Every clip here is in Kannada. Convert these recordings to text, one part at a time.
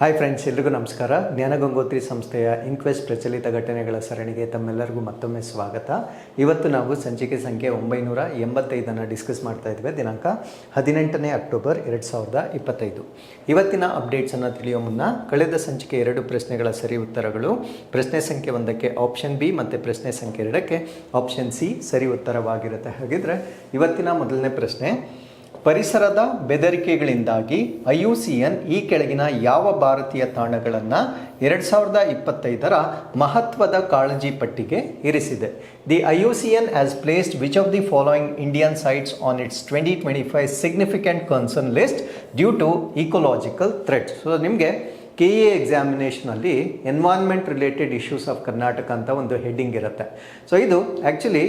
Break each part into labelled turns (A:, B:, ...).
A: ಹಾಯ್ ಫ್ರೆಂಡ್ಸ್ ಎಲ್ರಿಗೂ ನಮಸ್ಕಾರ. ಜ್ಞಾನಗಂಗೋತ್ರಿ ಸಂಸ್ಥೆಯ ಇನ್ಕ್ವೆಸ್ಟ್ ಪ್ರಚಲಿತ ಘಟನೆಗಳ ಸರಣಿಗೆ ತಮ್ಮೆಲ್ಲರಿಗೂ ಮತ್ತೊಮ್ಮೆ ಸ್ವಾಗತ. ಇವತ್ತು ನಾವು ಸಂಚಿಕೆ ಸಂಖ್ಯೆ ಒಂಬೈನೂರ ಎಂಬತ್ತೈದನ್ನು ಡಿಸ್ಕಸ್ ಮಾಡ್ತಾ ಇದ್ದೇವೆ. ದಿನಾಂಕ ಹದಿನೆಂಟನೇ ಅಕ್ಟೋಬರ್ ಎರಡು ಸಾವಿರದ ಇಪ್ಪತ್ತೈದು. ಇವತ್ತಿನ ಅಪ್ಡೇಟ್ಸನ್ನು ತಿಳಿಯೋ ಮುನ್ನ ಕಳೆದ ಸಂಚಿಕೆ ಎರಡು ಪ್ರಶ್ನೆಗಳ ಸರಿ ಉತ್ತರಗಳು. ಪ್ರಶ್ನೆ ಸಂಖ್ಯೆ ಒಂದಕ್ಕೆ ಆಪ್ಷನ್ ಬಿ ಮತ್ತು ಪ್ರಶ್ನೆ ಸಂಖ್ಯೆ ಎರಡಕ್ಕೆ ಆಪ್ಷನ್ ಸಿ ಸರಿ ಉತ್ತರವಾಗಿರುತ್ತೆ. ಹಾಗಿದ್ರೆ ಇವತ್ತಿನ ಮೊದಲನೇ ಪ್ರಶ್ನೆ ಪರಿಸರದ ಬೆದರಿಕೆಗಳಿಂದಾಗಿ ಐ ಯು ಸಿ ಎನ್ ಈ ಕೆಳಗಿನ ಯಾವ ಭಾರತೀಯ ತಾಣಗಳನ್ನು ಎರಡು ಸಾವಿರದ ಇಪ್ಪತ್ತೈದರ ಮಹತ್ವದ ಕಾಳಜಿ ಪಟ್ಟಿಗೆ ಇರಿಸಿದೆ. The I U C N has placed which of the following Indian sites on its twenty twenty five significant concern list due to ecological threat so ನಿಮಗೆ K A ಎಕ್ಸಾಮಿನೇಷನಲ್ಲಿ environment related issues of Karnataka ಅಂತ ಒಂದು ಹೆಡ್ಡಿಂಗ್ ಇರುತ್ತೆ. ಸೊ ಇದು ಆ್ಯಕ್ಚುಲಿ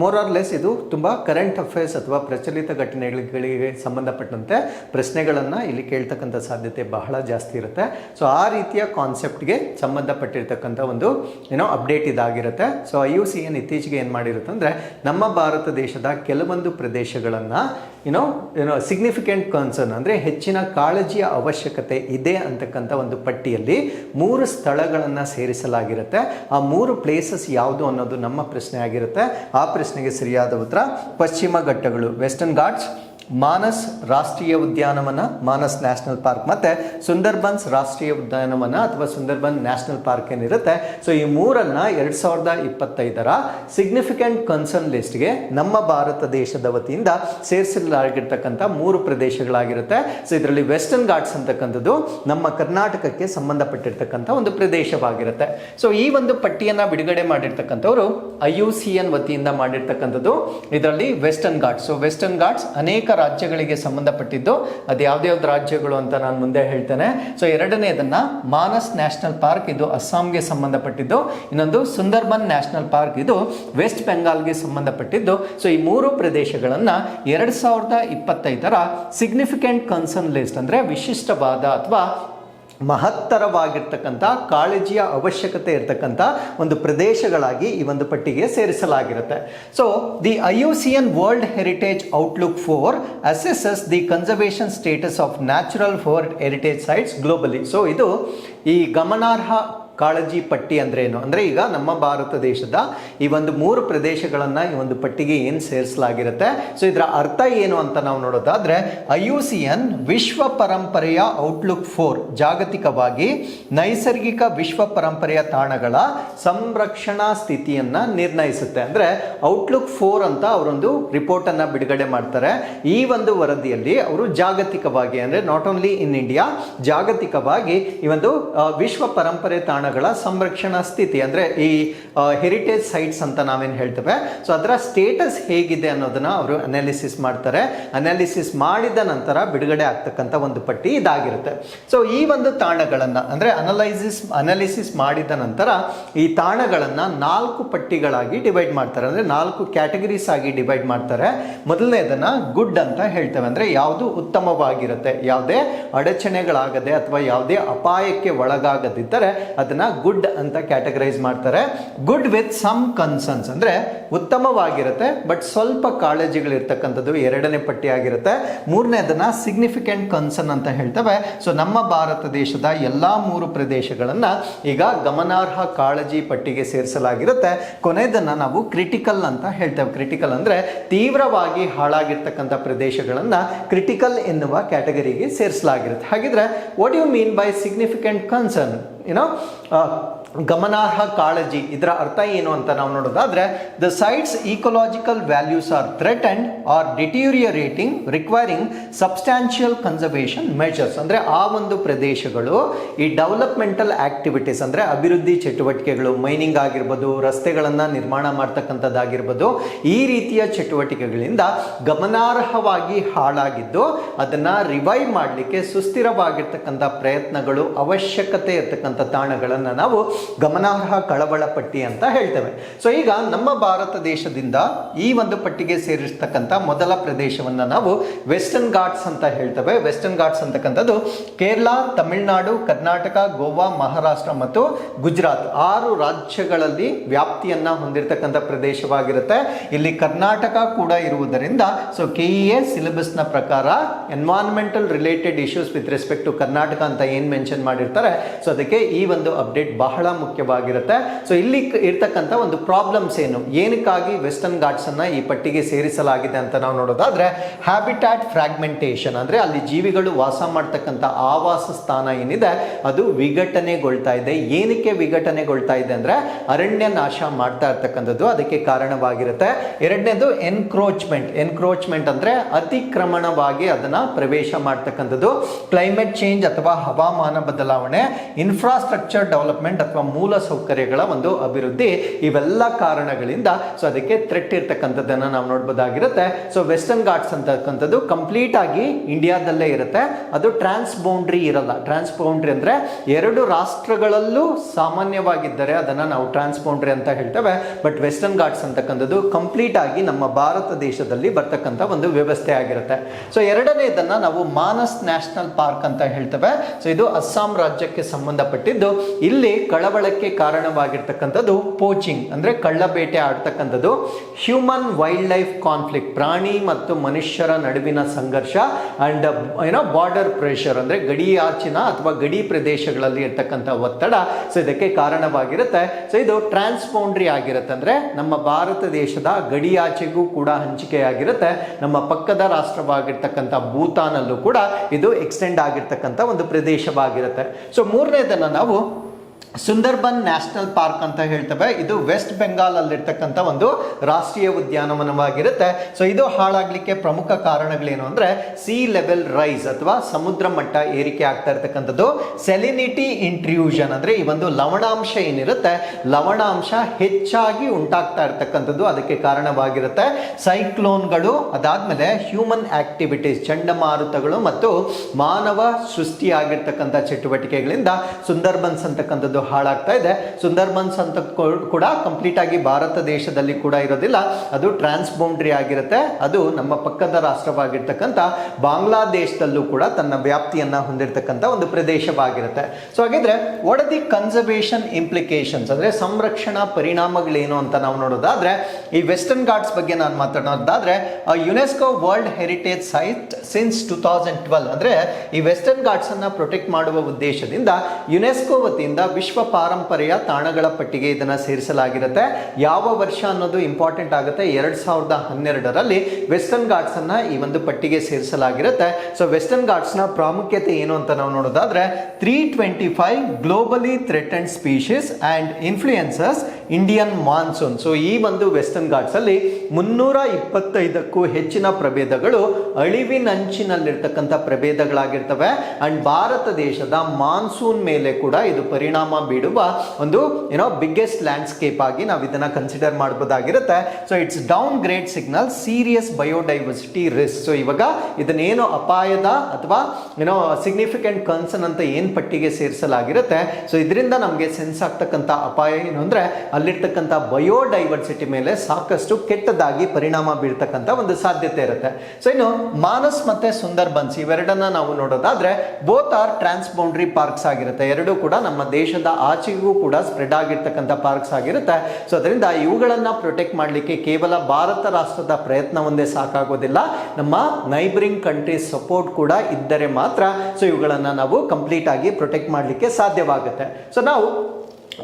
A: ಮೋರ್ ಆರ್ ಲೆಸ್ ಇದು ತುಂಬ ಕರೆಂಟ್ ಅಫೇರ್ಸ್ ಅಥವಾ ಪ್ರಚಲಿತ ಘಟನೆಗಳಿಗೆ ಸಂಬಂಧಪಟ್ಟಂತೆ ಪ್ರಶ್ನೆಗಳನ್ನು ಇಲ್ಲಿ ಕೇಳ್ತಕ್ಕಂಥ ಸಾಧ್ಯತೆ ಬಹಳ ಜಾಸ್ತಿ ಇರುತ್ತೆ. ಸೊ ಆ ರೀತಿಯ ಕಾನ್ಸೆಪ್ಟ್ಗೆ ಸಂಬಂಧಪಟ್ಟಿರ್ತಕ್ಕಂಥ ಒಂದು ಏನೋ ಅಪ್ಡೇಟ್ ಇದಾಗಿರುತ್ತೆ. ಸೊ ಐ ಯು ಸಿ ಏನು ಇತ್ತೀಚೆಗೆ ಏನು ಮಾಡಿರುತ್ತೆ ಅಂದರೆ, ನಮ್ಮ ಭಾರತ ದೇಶದ ಕೆಲವೊಂದು ಪ್ರದೇಶಗಳನ್ನು ಏನೋ ಏನೋ ಸಿಗ್ನಿಫಿಕೆಂಟ್ ಕನ್ಸರ್ನ್ ಅಂದರೆ ಹೆಚ್ಚಿನ ಕಾಳಜಿಯ ಅವಶ್ಯಕತೆ ಇದೆ ಅಂತಕ್ಕಂಥ ಒಂದು ಪಟ್ಟಿಯಲ್ಲಿ ಮೂರು ಸ್ಥಳಗಳನ್ನು ಸೇರಿಸಲಾಗಿರುತ್ತೆ. ಆ ಮೂರು ಪ್ಲೇಸಸ್ ಯಾವುದು ಅನ್ನೋದು ನಮ್ಮ ಪ್ರಶ್ನೆ ಆಗಿರುತ್ತೆ. ಆ ಪ್ರಶ್ನೆಗೆ ಸರಿಯಾದ ಉತ್ತರ, ಪಶ್ಚಿಮ ಘಟ್ಟಗಳು ವೆಸ್ಟರ್ನ್ ಘಾಟ್ಸ್ ಮಾನಸ್ ರಾಷ್ಟ್ರೀಯ ಉದ್ಯಾನವನ, ಮಾನಸ್ ನ್ಯಾಷನಲ್ ಪಾರ್ಕ್. ಮತ್ತು ಸುಂದರ್ಬನ್ಸ್ ರಾಷ್ಟ್ರೀಯ ಉದ್ಯಾನವನ ಅಥವಾ ಸುಂದರ್ಬನ್ ನ್ಯಾಷನಲ್ ಪಾರ್ಕ್ ಏನಿರುತ್ತೆ? ಸೊ ಈ ಮೂರನ್ನು ಎರಡು ಸಾವಿರದ ಇಪ್ಪತ್ತೈದರ ಸಿಗ್ನಿಫಿಕೆಂಟ್ ಕನ್ಸರ್ನ್ ಲಿಸ್ಟ್ಗೆ ನಮ್ಮ ಭಾರತ ದೇಶದ ವತಿಯಿಂದ ಸೇರಿಸಲಾಗಿರ್ತಕ್ಕಂಥ ಮೂರು ಪ್ರದೇಶಗಳಾಗಿರುತ್ತೆ. ಸೊ ಇದರಲ್ಲಿ ವೆಸ್ಟರ್ನ್ ಘಾಟ್ಸ್ ಅಂತಕ್ಕಂಥದ್ದು ನಮ್ಮ ಕರ್ನಾಟಕಕ್ಕೆ ಸಂಬಂಧಪಟ್ಟಿರ್ತಕ್ಕಂಥ ಒಂದು ಪ್ರದೇಶವಾಗಿರುತ್ತೆ. ಸೊ ಈ ಒಂದು ಪಟ್ಟಿಯನ್ನು ಬಿಡುಗಡೆ ಮಾಡಿರ್ತಕ್ಕಂಥವ್ರು ಐ ಸಿ ಎನ್ ವತಿಯಿಂದ ಮಾಡಿರ್ತಕ್ಕಂಥದ್ದು. ಇದರಲ್ಲಿ western ghats so western ghats ಅನೇಕ ರಾಜ್ಯಗಳಿಗೆ ಸಂಬಂಧಪಟ್ಟಿದ್ದು, ಅದು ಯಾವ್ದ್ಯಾವ್ದು ರಾಜ್ಯಗಳು ಅಂತ ನಾನು ಮುಂದೆ ಹೇಳ್ತೇನೆ. ಸೊ ಎರಡನೇದನ್ನ ಮಾನಸ್ ನ್ಯಾಷನಲ್ ಪಾರ್ಕ್, ಇದು ಅಸ್ಸಾಂಗೆ ಸಂಬಂಧಪಟ್ಟಿದ್ದು. ಇನ್ನೊಂದು ಸುಂದರ್ಬನ್ ನ್ಯಾಷನಲ್ ಪಾರ್ಕ್, ಇದು ವೆಸ್ಟ್ ಬೆಂಗಾಲ್ಗೆ ಸಂಬಂಧಪಟ್ಟಿದ್ದು. ಸೊ ಈ ಮೂರು ಪ್ರದೇಶಗಳನ್ನು ಎರಡು ಸಾವಿರದ ಇಪ್ಪತ್ತೈದರ ಸಿಗ್ನಿಫಿಕೆಂಟ್ ಕನ್ಸರ್ನ್ ಲಿಸ್ಟ್ ಅಂದರೆ ವಿಶಿಷ್ಟವಾದ ಅಥವಾ ಮಹತ್ತರವಾಗಿರ್ತಕ್ಕಂಥ, ಕಾಳಜಿಯ ಅವಶ್ಯಕತೆ ಇರತಕ್ಕಂಥ ಒಂದು ಪ್ರದೇಶಗಳಾಗಿ ಈ ಒಂದು ಪಟ್ಟಿಗೆ ಸೇರಿಸಲಾಗಿರುತ್ತೆ. So the IUCN world heritage outlook four assesses the conservation status of natural four heritage sites globally so ಇದು ಈ ಗಮನಾರ್ಹ ಕಾಳಜಿ ಪಟ್ಟಿ ಅಂದ್ರೆ ಏನು ಅಂದರೆ ಈಗ ನಮ್ಮ ಭಾರತ ದೇಶದ ಈ ಒಂದು ಮೂರು ಪ್ರದೇಶಗಳನ್ನು ಈ ಒಂದು ಪಟ್ಟಿಗೆ ಏನು ಸೇರಿಸಲಾಗಿರುತ್ತೆ? ಸೊ ಇದರ ಅರ್ಥ ಏನು ಅಂತ ನಾವು ನೋಡೋದಾದ್ರೆ ಐ ವಿಶ್ವ ಪರಂಪರೆಯ ಔಟ್ಲುಕ್ ಫೋರ್ ಜಾಗತಿಕವಾಗಿ ನೈಸರ್ಗಿಕ ವಿಶ್ವ ಪರಂಪರೆಯ ತಾಣಗಳ ಸಂರಕ್ಷಣಾ ಸ್ಥಿತಿಯನ್ನು ನಿರ್ಣಯಿಸುತ್ತೆ. ಅಂದರೆ ಔಟ್ಲುಕ್ ಫೋರ್ ಅಂತ ಅವರೊಂದು ರಿಪೋರ್ಟನ್ನು ಬಿಡುಗಡೆ ಮಾಡ್ತಾರೆ. ಈ ಒಂದು ವರದಿಯಲ್ಲಿ ಅವರು ಜಾಗತಿಕವಾಗಿ, ಅಂದರೆ ನಾಟ್ ಓನ್ಲಿ ಇನ್ ಇಂಡಿಯಾ ಜಾಗತಿಕವಾಗಿ ಈ ಒಂದು ವಿಶ್ವ ಪರಂಪರೆ ತಾಣಗಳ ಸಂರಕ್ಷಣಾ ಸ್ಥಿತಿ, ಅಂದರೆ ಈ ಹೆರಿಟೇಜ್ ಸೈಟ್ಸ್ ಅಂತ ನಾವೇನು ಹೇಳ್ತೇವೆ. ಸೊ ಅದರ ಸ್ಟೇಟಸ್ ಹೇಗಿದೆ ಅನ್ನೋದನ್ನ ಅವರು ಅನಾಲಿಸಿಸ್ ಮಾಡ್ತಾರೆ. ಅನಾಲಿಸಿಸ್ ಮಾಡಿದ ನಂತರ ಬಿಡುಗಡೆ ಆಗ್ತಕ್ಕಂಥ ಒಂದು ಪಟ್ಟಿ ಇದಾಗಿರುತ್ತೆ. ಸೊ ಈ ಒಂದು ತಾಣಗಳನ್ನು, ಅಂದರೆ ಅನಲೈಸಿಸ್ ಅನಾಲಿಸಿಸ್ ಮಾಡಿದ ನಂತರ ಈ ತಾಣಗಳನ್ನು ನಾಲ್ಕು ಪಟ್ಟಿಗಳಾಗಿ ಡಿವೈಡ್ ಮಾಡ್ತಾರೆ. ಅಂದರೆ ನಾಲ್ಕು ಕ್ಯಾಟಗರೀಸ್ ಆಗಿ ಡಿವೈಡ್ ಮಾಡ್ತಾರೆ. ಮೊದಲನೇದನ್ನು ಗುಡ್ ಅಂತ ಹೇಳ್ತೇವೆ. ಅಂದರೆ ಯಾವುದು ಉತ್ತಮವಾಗಿರುತ್ತೆ, ಯಾವುದೇ ಅಡಚಣೆಗಳಾಗದೆ ಅಥವಾ ಯಾವುದೇ ಅಪಾಯಕ್ಕೆ ಒಳಗಾಗದಿದ್ದರೆ ಅದನ್ನ ಗುಡ್ ಅಂತ ಕ್ಯಾಟಗರೈಸ್ ಮಾಡ್ತಾರೆ. ಗುಡ್ ವಿತ್ ಸಮ್ ಕನ್ಸರ್ನ್ಸ್ ಅಂದರೆ ಉತ್ತಮವಾಗಿರುತ್ತೆ, ಬಟ್ ಸ್ವಲ್ಪ ಕಾಳಜಿಗಳಿರ್ತಕ್ಕಂಥದ್ದು ಎರಡನೇ ಪಟ್ಟಿ ಆಗಿರುತ್ತೆ ಮೂರನೇದನ್ನ ಸಿಗ್ನಿಫಿಕೆಂಟ್ ಕನ್ಸರ್ನ್ ಅಂತ ಹೇಳ್ತವೆ. ಸೊ ನಮ್ಮ ಭಾರತ ದೇಶದ ಎಲ್ಲ ಮೂರು ಪ್ರದೇಶಗಳನ್ನು ಈಗ ಗಮನಾರ್ಹ ಕಾಳಜಿ ಪಟ್ಟಿಗೆ ಸೇರಿಸಲಾಗಿರುತ್ತೆ. ಕೊನೆಯದನ್ನು ನಾವು ಕ್ರಿಟಿಕಲ್ ಅಂತ ಹೇಳ್ತೇವೆ. ಕ್ರಿಟಿಕಲ್ ಅಂದರೆ ತೀವ್ರವಾಗಿ ಹಾಳಾಗಿರ್ತಕ್ಕಂಥ ಪ್ರದೇಶಗಳನ್ನು ಕ್ರಿಟಿಕಲ್ ಎನ್ನುವ ಕ್ಯಾಟಗರಿಗೆ ಸೇರಿಸಲಾಗಿರುತ್ತೆ. ಹಾಗಿದ್ರೆ what you mean by significant concern ಏನೋ ಗಮನಾರ್ಹ ಕಾಳಜಿ, ಇದರ ಅರ್ಥ ಏನು ಅಂತ ನಾವು ನೋಡೋದಾದ್ರೆ the sites ecological values are threat and are deteriorating requiring substantial conservation measures ಅಂದರೆ ಆ ಒಂದು ಪ್ರದೇಶಗಳು, ಈ ಡೆವಲಪ್ಮೆಂಟಲ್ ಆಕ್ಟಿವಿಟೀಸ್ ಅಂದರೆ ಅಭಿವೃದ್ಧಿ ಚಟುವಟಿಕೆಗಳು ಮೈನಿಂಗ್ ಆಗಿರ್ಬೋದು, ರಸ್ತೆಗಳನ್ನು ನಿರ್ಮಾಣ ಮಾಡ್ತಕ್ಕಂಥದ್ದಾಗಿರ್ಬೋದು, ಈ ರೀತಿಯ ಚಟುವಟಿಕೆಗಳಿಂದ ಗಮನಾರ್ಹವಾಗಿ ಹಾಳಾಗಿದ್ದು, ಅದನ್ನು ರಿವೈವ್ ಮಾಡಲಿಕ್ಕೆ ಸುಸ್ಥಿರವಾಗಿರ್ತಕ್ಕಂಥ ಪ್ರಯತ್ನಗಳು, ಅವಶ್ಯಕತೆ ಇರ್ತಕ್ಕಂಥ ತಾಣಗಳನ್ನು ನಾವು ಗಮನಾರ್ಹ ಕಳವಳ ಪಟ್ಟಿ ಅಂತ ಹೇಳ್ತೇವೆ. ಸೊ ಈಗ ನಮ್ಮ ಭಾರತ ದೇಶದಿಂದ ಈ ಒಂದು ಪಟ್ಟಿಗೆ ಸೇರಿಸ್ತಕ್ಕಂಥ ಮೊದಲ ಪ್ರದೇಶವನ್ನು ನಾವು ವೆಸ್ಟರ್ನ್ ಘಾಟ್ಸ್ ಅಂತ ಹೇಳ್ತೇವೆ. ವೆಸ್ಟರ್ನ್ ಘಾಟ್ಸ್ ಅಂತಕ್ಕಂಥದ್ದು ಕೇರಳ, ತಮಿಳುನಾಡು, ಕರ್ನಾಟಕ, ಗೋವಾ, ಮಹಾರಾಷ್ಟ್ರ ಮತ್ತು ಗುಜರಾತ್. ಆರು ರಾಜ್ಯಗಳಲ್ಲಿ ವ್ಯಾಪ್ತಿಯನ್ನ ಹೊಂದಿರತಕ್ಕಂಥ ಪ್ರದೇಶವಾಗಿರುತ್ತೆ. ಇಲ್ಲಿ ಕರ್ನಾಟಕ ಕೂಡ ಇರುವುದರಿಂದ ಸೊ ಕೆ ಇ ಎ ಸಿಲೆಬಸ್ನ ಪ್ರಕಾರ environmental related issues with respect to Karnataka ಅಂತ ಏನು ಮೆನ್ಷನ್ ಮಾಡಿರ್ತಾರೆ ಸೊ ಅದಕ್ಕೆ ಈ ಒಂದು ಅಪ್ಡೇಟ್ ಬಹಳ ಮುಖ್ಯವಾಗಿರುತ್ತೆ. ಸೊ ಇಲ್ಲಿ ಇರ್ತಕ್ಕಂಥ ಒಂದು ಪ್ರಾಬ್ಲಮ್ಸ್ ಏನು? ಏನಕ್ಕಾಗಿ ವೆಸ್ಟರ್ನ್ ಘಾಟ್ಸನ್ನು ಈ ಪಟ್ಟಿಗೆ ಸೇರಿಸಲಾಗಿದೆ ಅಂತ ನಾವು ನೋಡೋದಾದ್ರೆ ಹ್ಯಾಬಿಟ್ಯಾಟ್ ಫ್ರಾಗ್ಮೆಂಟೇಷನ್ ಅಂದ್ರೆ ಅಲ್ಲಿ ಜೀವಿಗಳು ವಾಸ ಮಾಡ್ತಕ್ಕಂಥ ಆವಾಸ ಸ್ಥಾನ ಏನಿದೆ, ಅದು ವಿಘಟನೆಗೊಳ್ತಾ ಇದೆ. ಏನಕ್ಕೆ ವಿಘಟನೆಗೊಳ್ತಾ ಇದೆ ಅಂದ್ರೆ, ಅರಣ್ಯ ನಾಶ ಮಾಡ್ತಾ ಇರ್ತಕ್ಕಂಥದ್ದು ಅದಕ್ಕೆ ಕಾರಣವಾಗಿರುತ್ತೆ. ಎರಡನೇದು ಎನ್ಕ್ರೋಚ್ಮೆಂಟ್ ಎನ್ಕ್ರೋಚ್ಮೆಂಟ್ ಅಂದ್ರೆ ಅತಿಕ್ರಮಣವಾಗಿ ಅದನ್ನ ಪ್ರವೇಶ ಮಾಡ್ತಕ್ಕಂಥದ್ದು. ಕ್ಲೈಮೇಟ್ ಚೇಂಜ್ ಅಥವಾ ಹವಾಮಾನ ಬದಲಾವಣೆ ಇನ್ಫ್ರಾಸ್ಟ್ರಕ್ಚರ್ ಡೆವಲಪ್ಮೆಂಟ್ ಅಥವಾ ಮೂಲ ಸೌಕರ್ಯಗಳ ಒಂದು ಅಭಿವೃದ್ಧಿ ಇವೆಲ್ಲ ಕಾರಣಗಳಿಂದ ಸೊ ಅದಕ್ಕೆ ಥ್ರೆಟ್ ಇರ್ತಕ್ಕಂಥದ್ದನ್ನು ನಾವು ನೋಡ್ಬೋದಾಗಿರುತ್ತೆ. ಸೊ ವೆಸ್ಟರ್ನ್ ಘಾಟ್ಸ್ ಅಂತಕ್ಕಂಥದ್ದು ಕಂಪ್ಲೀಟ್ ಆಗಿ ಇಂಡಿಯಾದಲ್ಲೇ ಇರುತ್ತೆ. ಅದು ಟ್ರಾನ್ಸ್ ಬೌಂಡ್ರಿ ಇರಲ್ಲ. ಟ್ರಾನ್ಸ್ ಬೌಂಡ್ರಿ ಅಂದರೆ ಎರಡು ರಾಷ್ಟ್ರಗಳಲ್ಲೂ ಸಾಮಾನ್ಯವಾಗಿದ್ದರೆ ಅದನ್ನು ನಾವು ಟ್ರಾನ್ಸ್ ಬೌಂಡ್ರಿ ಅಂತ ಹೇಳ್ತೇವೆ. ಬಟ್ ವೆಸ್ಟರ್ನ್ ಘಾಟ್ಸ್ ಅಂತಕ್ಕಂಥದ್ದು ಕಂಪ್ಲೀಟ್ ಆಗಿ ನಮ್ಮ ಭಾರತ ದೇಶದಲ್ಲಿ ಬರ್ತಕ್ಕಂಥ ಒಂದು ವ್ಯವಸ್ಥೆ ಆಗಿರುತ್ತೆ. ಸೊ ಎರಡನೇದನ್ನು ನಾವು ಮಾನಸ್ ನ್ಯಾಷನಲ್ ಪಾರ್ಕ್ ಅಂತ ಹೇಳ್ತೇವೆ. ಸೊ ಇದು ಅಸ್ಸಾಂ ರಾಜ್ಯಕ್ಕೆ ಸಂಬಂಧಪಟ್ಟಿದ್ದು. ಇಲ್ಲಿ ಕಳವಳಕ್ಕೆ ಕಾರಣವಾಗಿರ್ತಕ್ಕಂಥದ್ದು ಪೋಚಿಂಗ್, ಅಂದ್ರೆ ಕಳ್ಳಬೇಟೆ ಆಡ್ತಕ್ಕಂಥದ್ದು. ಹ್ಯೂಮನ್ ವೈಲ್ಡ್ ಲೈಫ್ ಕಾನ್ಫ್ಲಿಕ್ಟ್ ಪ್ರಾಣಿ ಮತ್ತು ಮನುಷ್ಯರ ನಡುವಿನ ಸಂಘರ್ಷ ಅಂಡ್ ಏನೋ ಬಾರ್ಡರ್ ಪ್ರೆಷರ್ ಅಂದ್ರೆ ಗಡಿಯಾಚಿನ ಅಥವಾ ಗಡಿ ಪ್ರದೇಶಗಳಲ್ಲಿ ಇರ್ತಕ್ಕಂಥ ಒತ್ತಡ. ಸೊ ಇದಕ್ಕೆ ಕಾರಣವಾಗಿರುತ್ತೆ. ಸೊ ಇದು ಟ್ರಾನ್ಸ್ಪೌಂಡ್ರಿ ಆಗಿರುತ್ತೆ. ಅಂದ್ರೆ ನಮ್ಮ ಭಾರತ ದೇಶದ ಗಡಿಯಾಚೆಗೂ ಕೂಡ ಹಂಚಿಕೆಯಾಗಿರುತ್ತೆ. ನಮ್ಮ ಪಕ್ಕದ ರಾಷ್ಟ್ರವಾಗಿರ್ತಕ್ಕಂಥ ಭೂತಾನಲ್ಲೂ ಕೂಡ ಇದು ಎಕ್ಸ್ಟೆಂಡ್ ಆಗಿರ್ತಕ್ಕಂಥ ಒಂದು ಪ್ರದೇಶವಾಗಿರುತ್ತೆ. ಸೊ ಮೂರನೇದನ್ನು ನಾವು ಸುಂದರ್ಬನ್ ನ್ಯಾಷನಲ್ ಪಾರ್ಕ್ ಅಂತ ಹೇಳ್ತವೆ. ಇದು ವೆಸ್ಟ್ ಬೆಂಗಾಲ್ ಅಲ್ಲಿರ್ತಕ್ಕಂಥ ಒಂದು ರಾಷ್ಟ್ರೀಯ ಉದ್ಯಾನವನವಾಗಿರುತ್ತೆ. ಸೊ ಇದು ಹಾಳಾಗ್ಲಿಕ್ಕೆ ಪ್ರಮುಖ ಕಾರಣಗಳೇನು ಅಂದ್ರೆ ಸಿ ಲೆವೆಲ್ ರೈಸ್ ಅಥವಾ ಸಮುದ್ರ ಮಟ್ಟ ಏರಿಕೆ ಆಗ್ತಾ ಇರ್ತಕ್ಕಂಥದ್ದು. ಸೆಲಿನಿಟಿ ಇಂಟ್ರ್ಯೂಷನ್ ಅಂದ್ರೆ ಈ ಒಂದು ಲವಣಾಂಶ ಏನಿರುತ್ತೆ, ಲವಣಾಂಶ ಹೆಚ್ಚಾಗಿ ಉಂಟಾಗ್ತಾ ಇರ್ತಕ್ಕಂಥದ್ದು ಅದಕ್ಕೆ ಕಾರಣವಾಗಿರುತ್ತೆ. ಸೈಕ್ಲೋನ್ಗಳು ಅದಾದ್ಮೇಲೆ ಹ್ಯೂಮನ್ ಆಕ್ಟಿವಿಟೀಸ್ ಚಂಡಮಾರುತಗಳು ಮತ್ತು ಮಾನವ ಸೃಷ್ಟಿಯಾಗಿರ್ತಕ್ಕಂಥ ಚಟುವಟಿಕೆಗಳಿಂದ ಸುಂದರ್ಬನ್ಸ್ ಅಂತಕ್ಕಂಥದ್ದು ಹಾಳಾಗ್ತಾ ಇದೆ. ಸುಂದರ್ಬನ್ಸ್ ಅಂತ ಕೂಡ ಕಂಪ್ಲೀಟ್ ಆಗಿ ಭಾರತ ದೇಶದಲ್ಲಿ ಕೂಡ ಇರೋದಿಲ್ಲ. ಅದು ಟ್ರಾನ್ಸ್ ಬೌಂಡ್ರಿ ಆಗಿರುತ್ತೆ. ಅದು ನಮ್ಮ ಪಕ್ಕದ ರಾಷ್ಟ್ರವಾಗಿರ್ತಕ್ಕಂಥ ಬಾಂಗ್ಲಾದೇಶದಲ್ಲೂ ಕೂಡ ತನ್ನ ವ್ಯಾಪ್ತಿಯನ್ನ ಹೊಂದಿರತಕ್ಕಂಥ ಒಂದು ಪ್ರದೇಶವಾಗಿರುತ್ತೆ. ಸೊ ಹಾಗಿದ್ರೆ ವಾಟ್ ದಿ ಕನ್ಸರ್ವೇಷನ್ ಇಂಪ್ಲಿಕೇಶನ್ಸ್ ಅಂದ್ರೆ ಸಂರಕ್ಷಣಾ ಪರಿಣಾಮಗಳೇನು ಅಂತ ನಾವು ನೋಡೋದಾದ್ರೆ, ಈ ವೆಸ್ಟರ್ನ್ ಘಾಟ್ಸ್ ಬಗ್ಗೆ ನಾನು ಮಾತನಾಡೋದಾದ್ರೆ UNESCO world heritage site since two thousand twelve ಅಂದ್ರೆ ಈ ವೆಸ್ಟರ್ನ್ ಘಾಟ್ಸ್ ಅನ್ನ ಪ್ರೊಟೆಕ್ಟ್ ಮಾಡುವ ಉದ್ದೇಶದಿಂದ ಯುನೆಸ್ಕೋ ವತಿಯಿಂದ ವಿಶ್ವ ಪಾರಂಪರೆಯ ತಾಣಗಳ ಪಟ್ಟಿಗೆ ಇದನ್ನ ಸೇರಿಸಲಾಗಿರುತ್ತೆ. ಯಾವ ವರ್ಷ ಅನ್ನೋದು ಇಂಪಾರ್ಟೆಂಟ್ ಆಗುತ್ತೆ. ಎರಡು ಸಾವಿರದ ಹನ್ನೆರಡರಲ್ಲಿ ವೆಸ್ಟರ್ನ್ ಘಾಟ್ಸನ್ನು ಈ ಒಂದು ಪಟ್ಟಿಗೆ ಸೇರಿಸಲಾಗಿರುತ್ತೆ. ಸೊ ವೆಸ್ಟರ್ನ್ ಘಾಟ್ಸ್ನ ಪ್ರಾಮುಖ್ಯತೆ ಏನು ಅಂತ ನಾವು ನೋಡೋದಾದ್ರೆ three twenty five globally threaten species and influences Indian monsoon so ಈ ಒಂದು ವೆಸ್ಟರ್ನ್ ಘಾಟ್ಸ್ ಅಲ್ಲಿ ಮುನ್ನೂರ ಇಪ್ಪತ್ತೈದಕ್ಕೂ ಹೆಚ್ಚಿನ ಪ್ರಭೇದಗಳು ಅಳಿವಿನಂಚಿನಲ್ಲಿರ್ತಕ್ಕಂಥ ಪ್ರಭೇದಗಳಾಗಿರ್ತವೆ. ಅಂಡ್ ಭಾರತ ದೇಶದ ಮಾನ್ಸೂನ್ ಮೇಲೆ ಕೂಡ ಇದು ಪರಿಣಾಮ ಬೀಡುವ ಒಂದು ಏನೋ ಬಿಗ್ಗೆಸ್ಟ್ ಲ್ಯಾಂಡ್ಸ್ಕೇಪ್ ಆಗಿ ನಾವು ಇದನ್ನ consider ಮಾಡಬಹುದಾಗಿರುತ್ತೆ so it's downgrade signal serious biodiversity risk so ಇವಾಗ ಇದನ್ನೇನು ಅಪಾಯದ ಅಥವಾ ಏನೋ ಸಿಗ್ನಿಫಿಕೆಂಟ್ ಕನ್ಸರ್ನ್ ಅಂತ ಏನು ಪಟ್ಟಿಗೆ ಸೇರಿಸಲಾಗಿರುತ್ತೆ? ಸೊ ಇದರಿಂದ ನಮಗೆ ಸೆನ್ಸ್ ಆಗ್ತಕ್ಕಂಥ ಅಪಾಯ ಏನು ಅಂದ್ರೆ ಅಲ್ಲಿರ್ತಕ್ಕಂಥ ಬಯೋಡೈವರ್ಸಿಟಿ ಮೇಲೆ ಸಾಕಷ್ಟು ಕೆಟ್ಟದಾಗಿ ಪರಿಣಾಮ ಬೀರ್ತಕ್ಕಂಥ ಒಂದು ಸಾಧ್ಯತೆ ಇರುತ್ತೆ. ಸೊ ಇನ್ನು ಮಾನಸ್ ಮತ್ತೆ ಸುಂದರ್ಬನ್ಸ್ ಇವೆರಡನ್ನ ನಾವು ನೋಡೋದಾದ್ರೆ both are trans boundary parks ಆಗಿರುತ್ತೆ. ಎರಡೂ ಕೂಡ ನಮ್ಮ ದೇಶದ ಆಚೆಗೂ ಕೂಡ ಸ್ಪ್ರೆಡ್ ಆಗಿರ್ತಕ್ಕಂಥ ಪಾರ್ಕ್ಸ್ ಆಗಿರುತ್ತೆ. ಸೊ ಅದರಿಂದ ಇವುಗಳನ್ನ ಪ್ರೊಟೆಕ್ಟ್ ಮಾಡಲಿಕ್ಕೆ ಕೇವಲ ಭಾರತ ರಾಷ್ಟ್ರದ ಪ್ರಯತ್ನ ಒಂದೇ ಸಾಕಾಗೋದಿಲ್ಲ. ನಮ್ಮ ನೈಬರಿಂಗ್ ಕಂಟ್ರೀಸ್ ಸಪೋರ್ಟ್ ಕೂಡ ಇದ್ದರೆ ಮಾತ್ರ ಸೊ ಇವುಗಳನ್ನ ನಾವು ಕಂಪ್ಲೀಟ್ ಆಗಿ ಪ್ರೊಟೆಕ್ಟ್ ಮಾಡಲಿಕ್ಕೆ ಸಾಧ್ಯವಾಗುತ್ತೆ. ಸೊ ನಾವು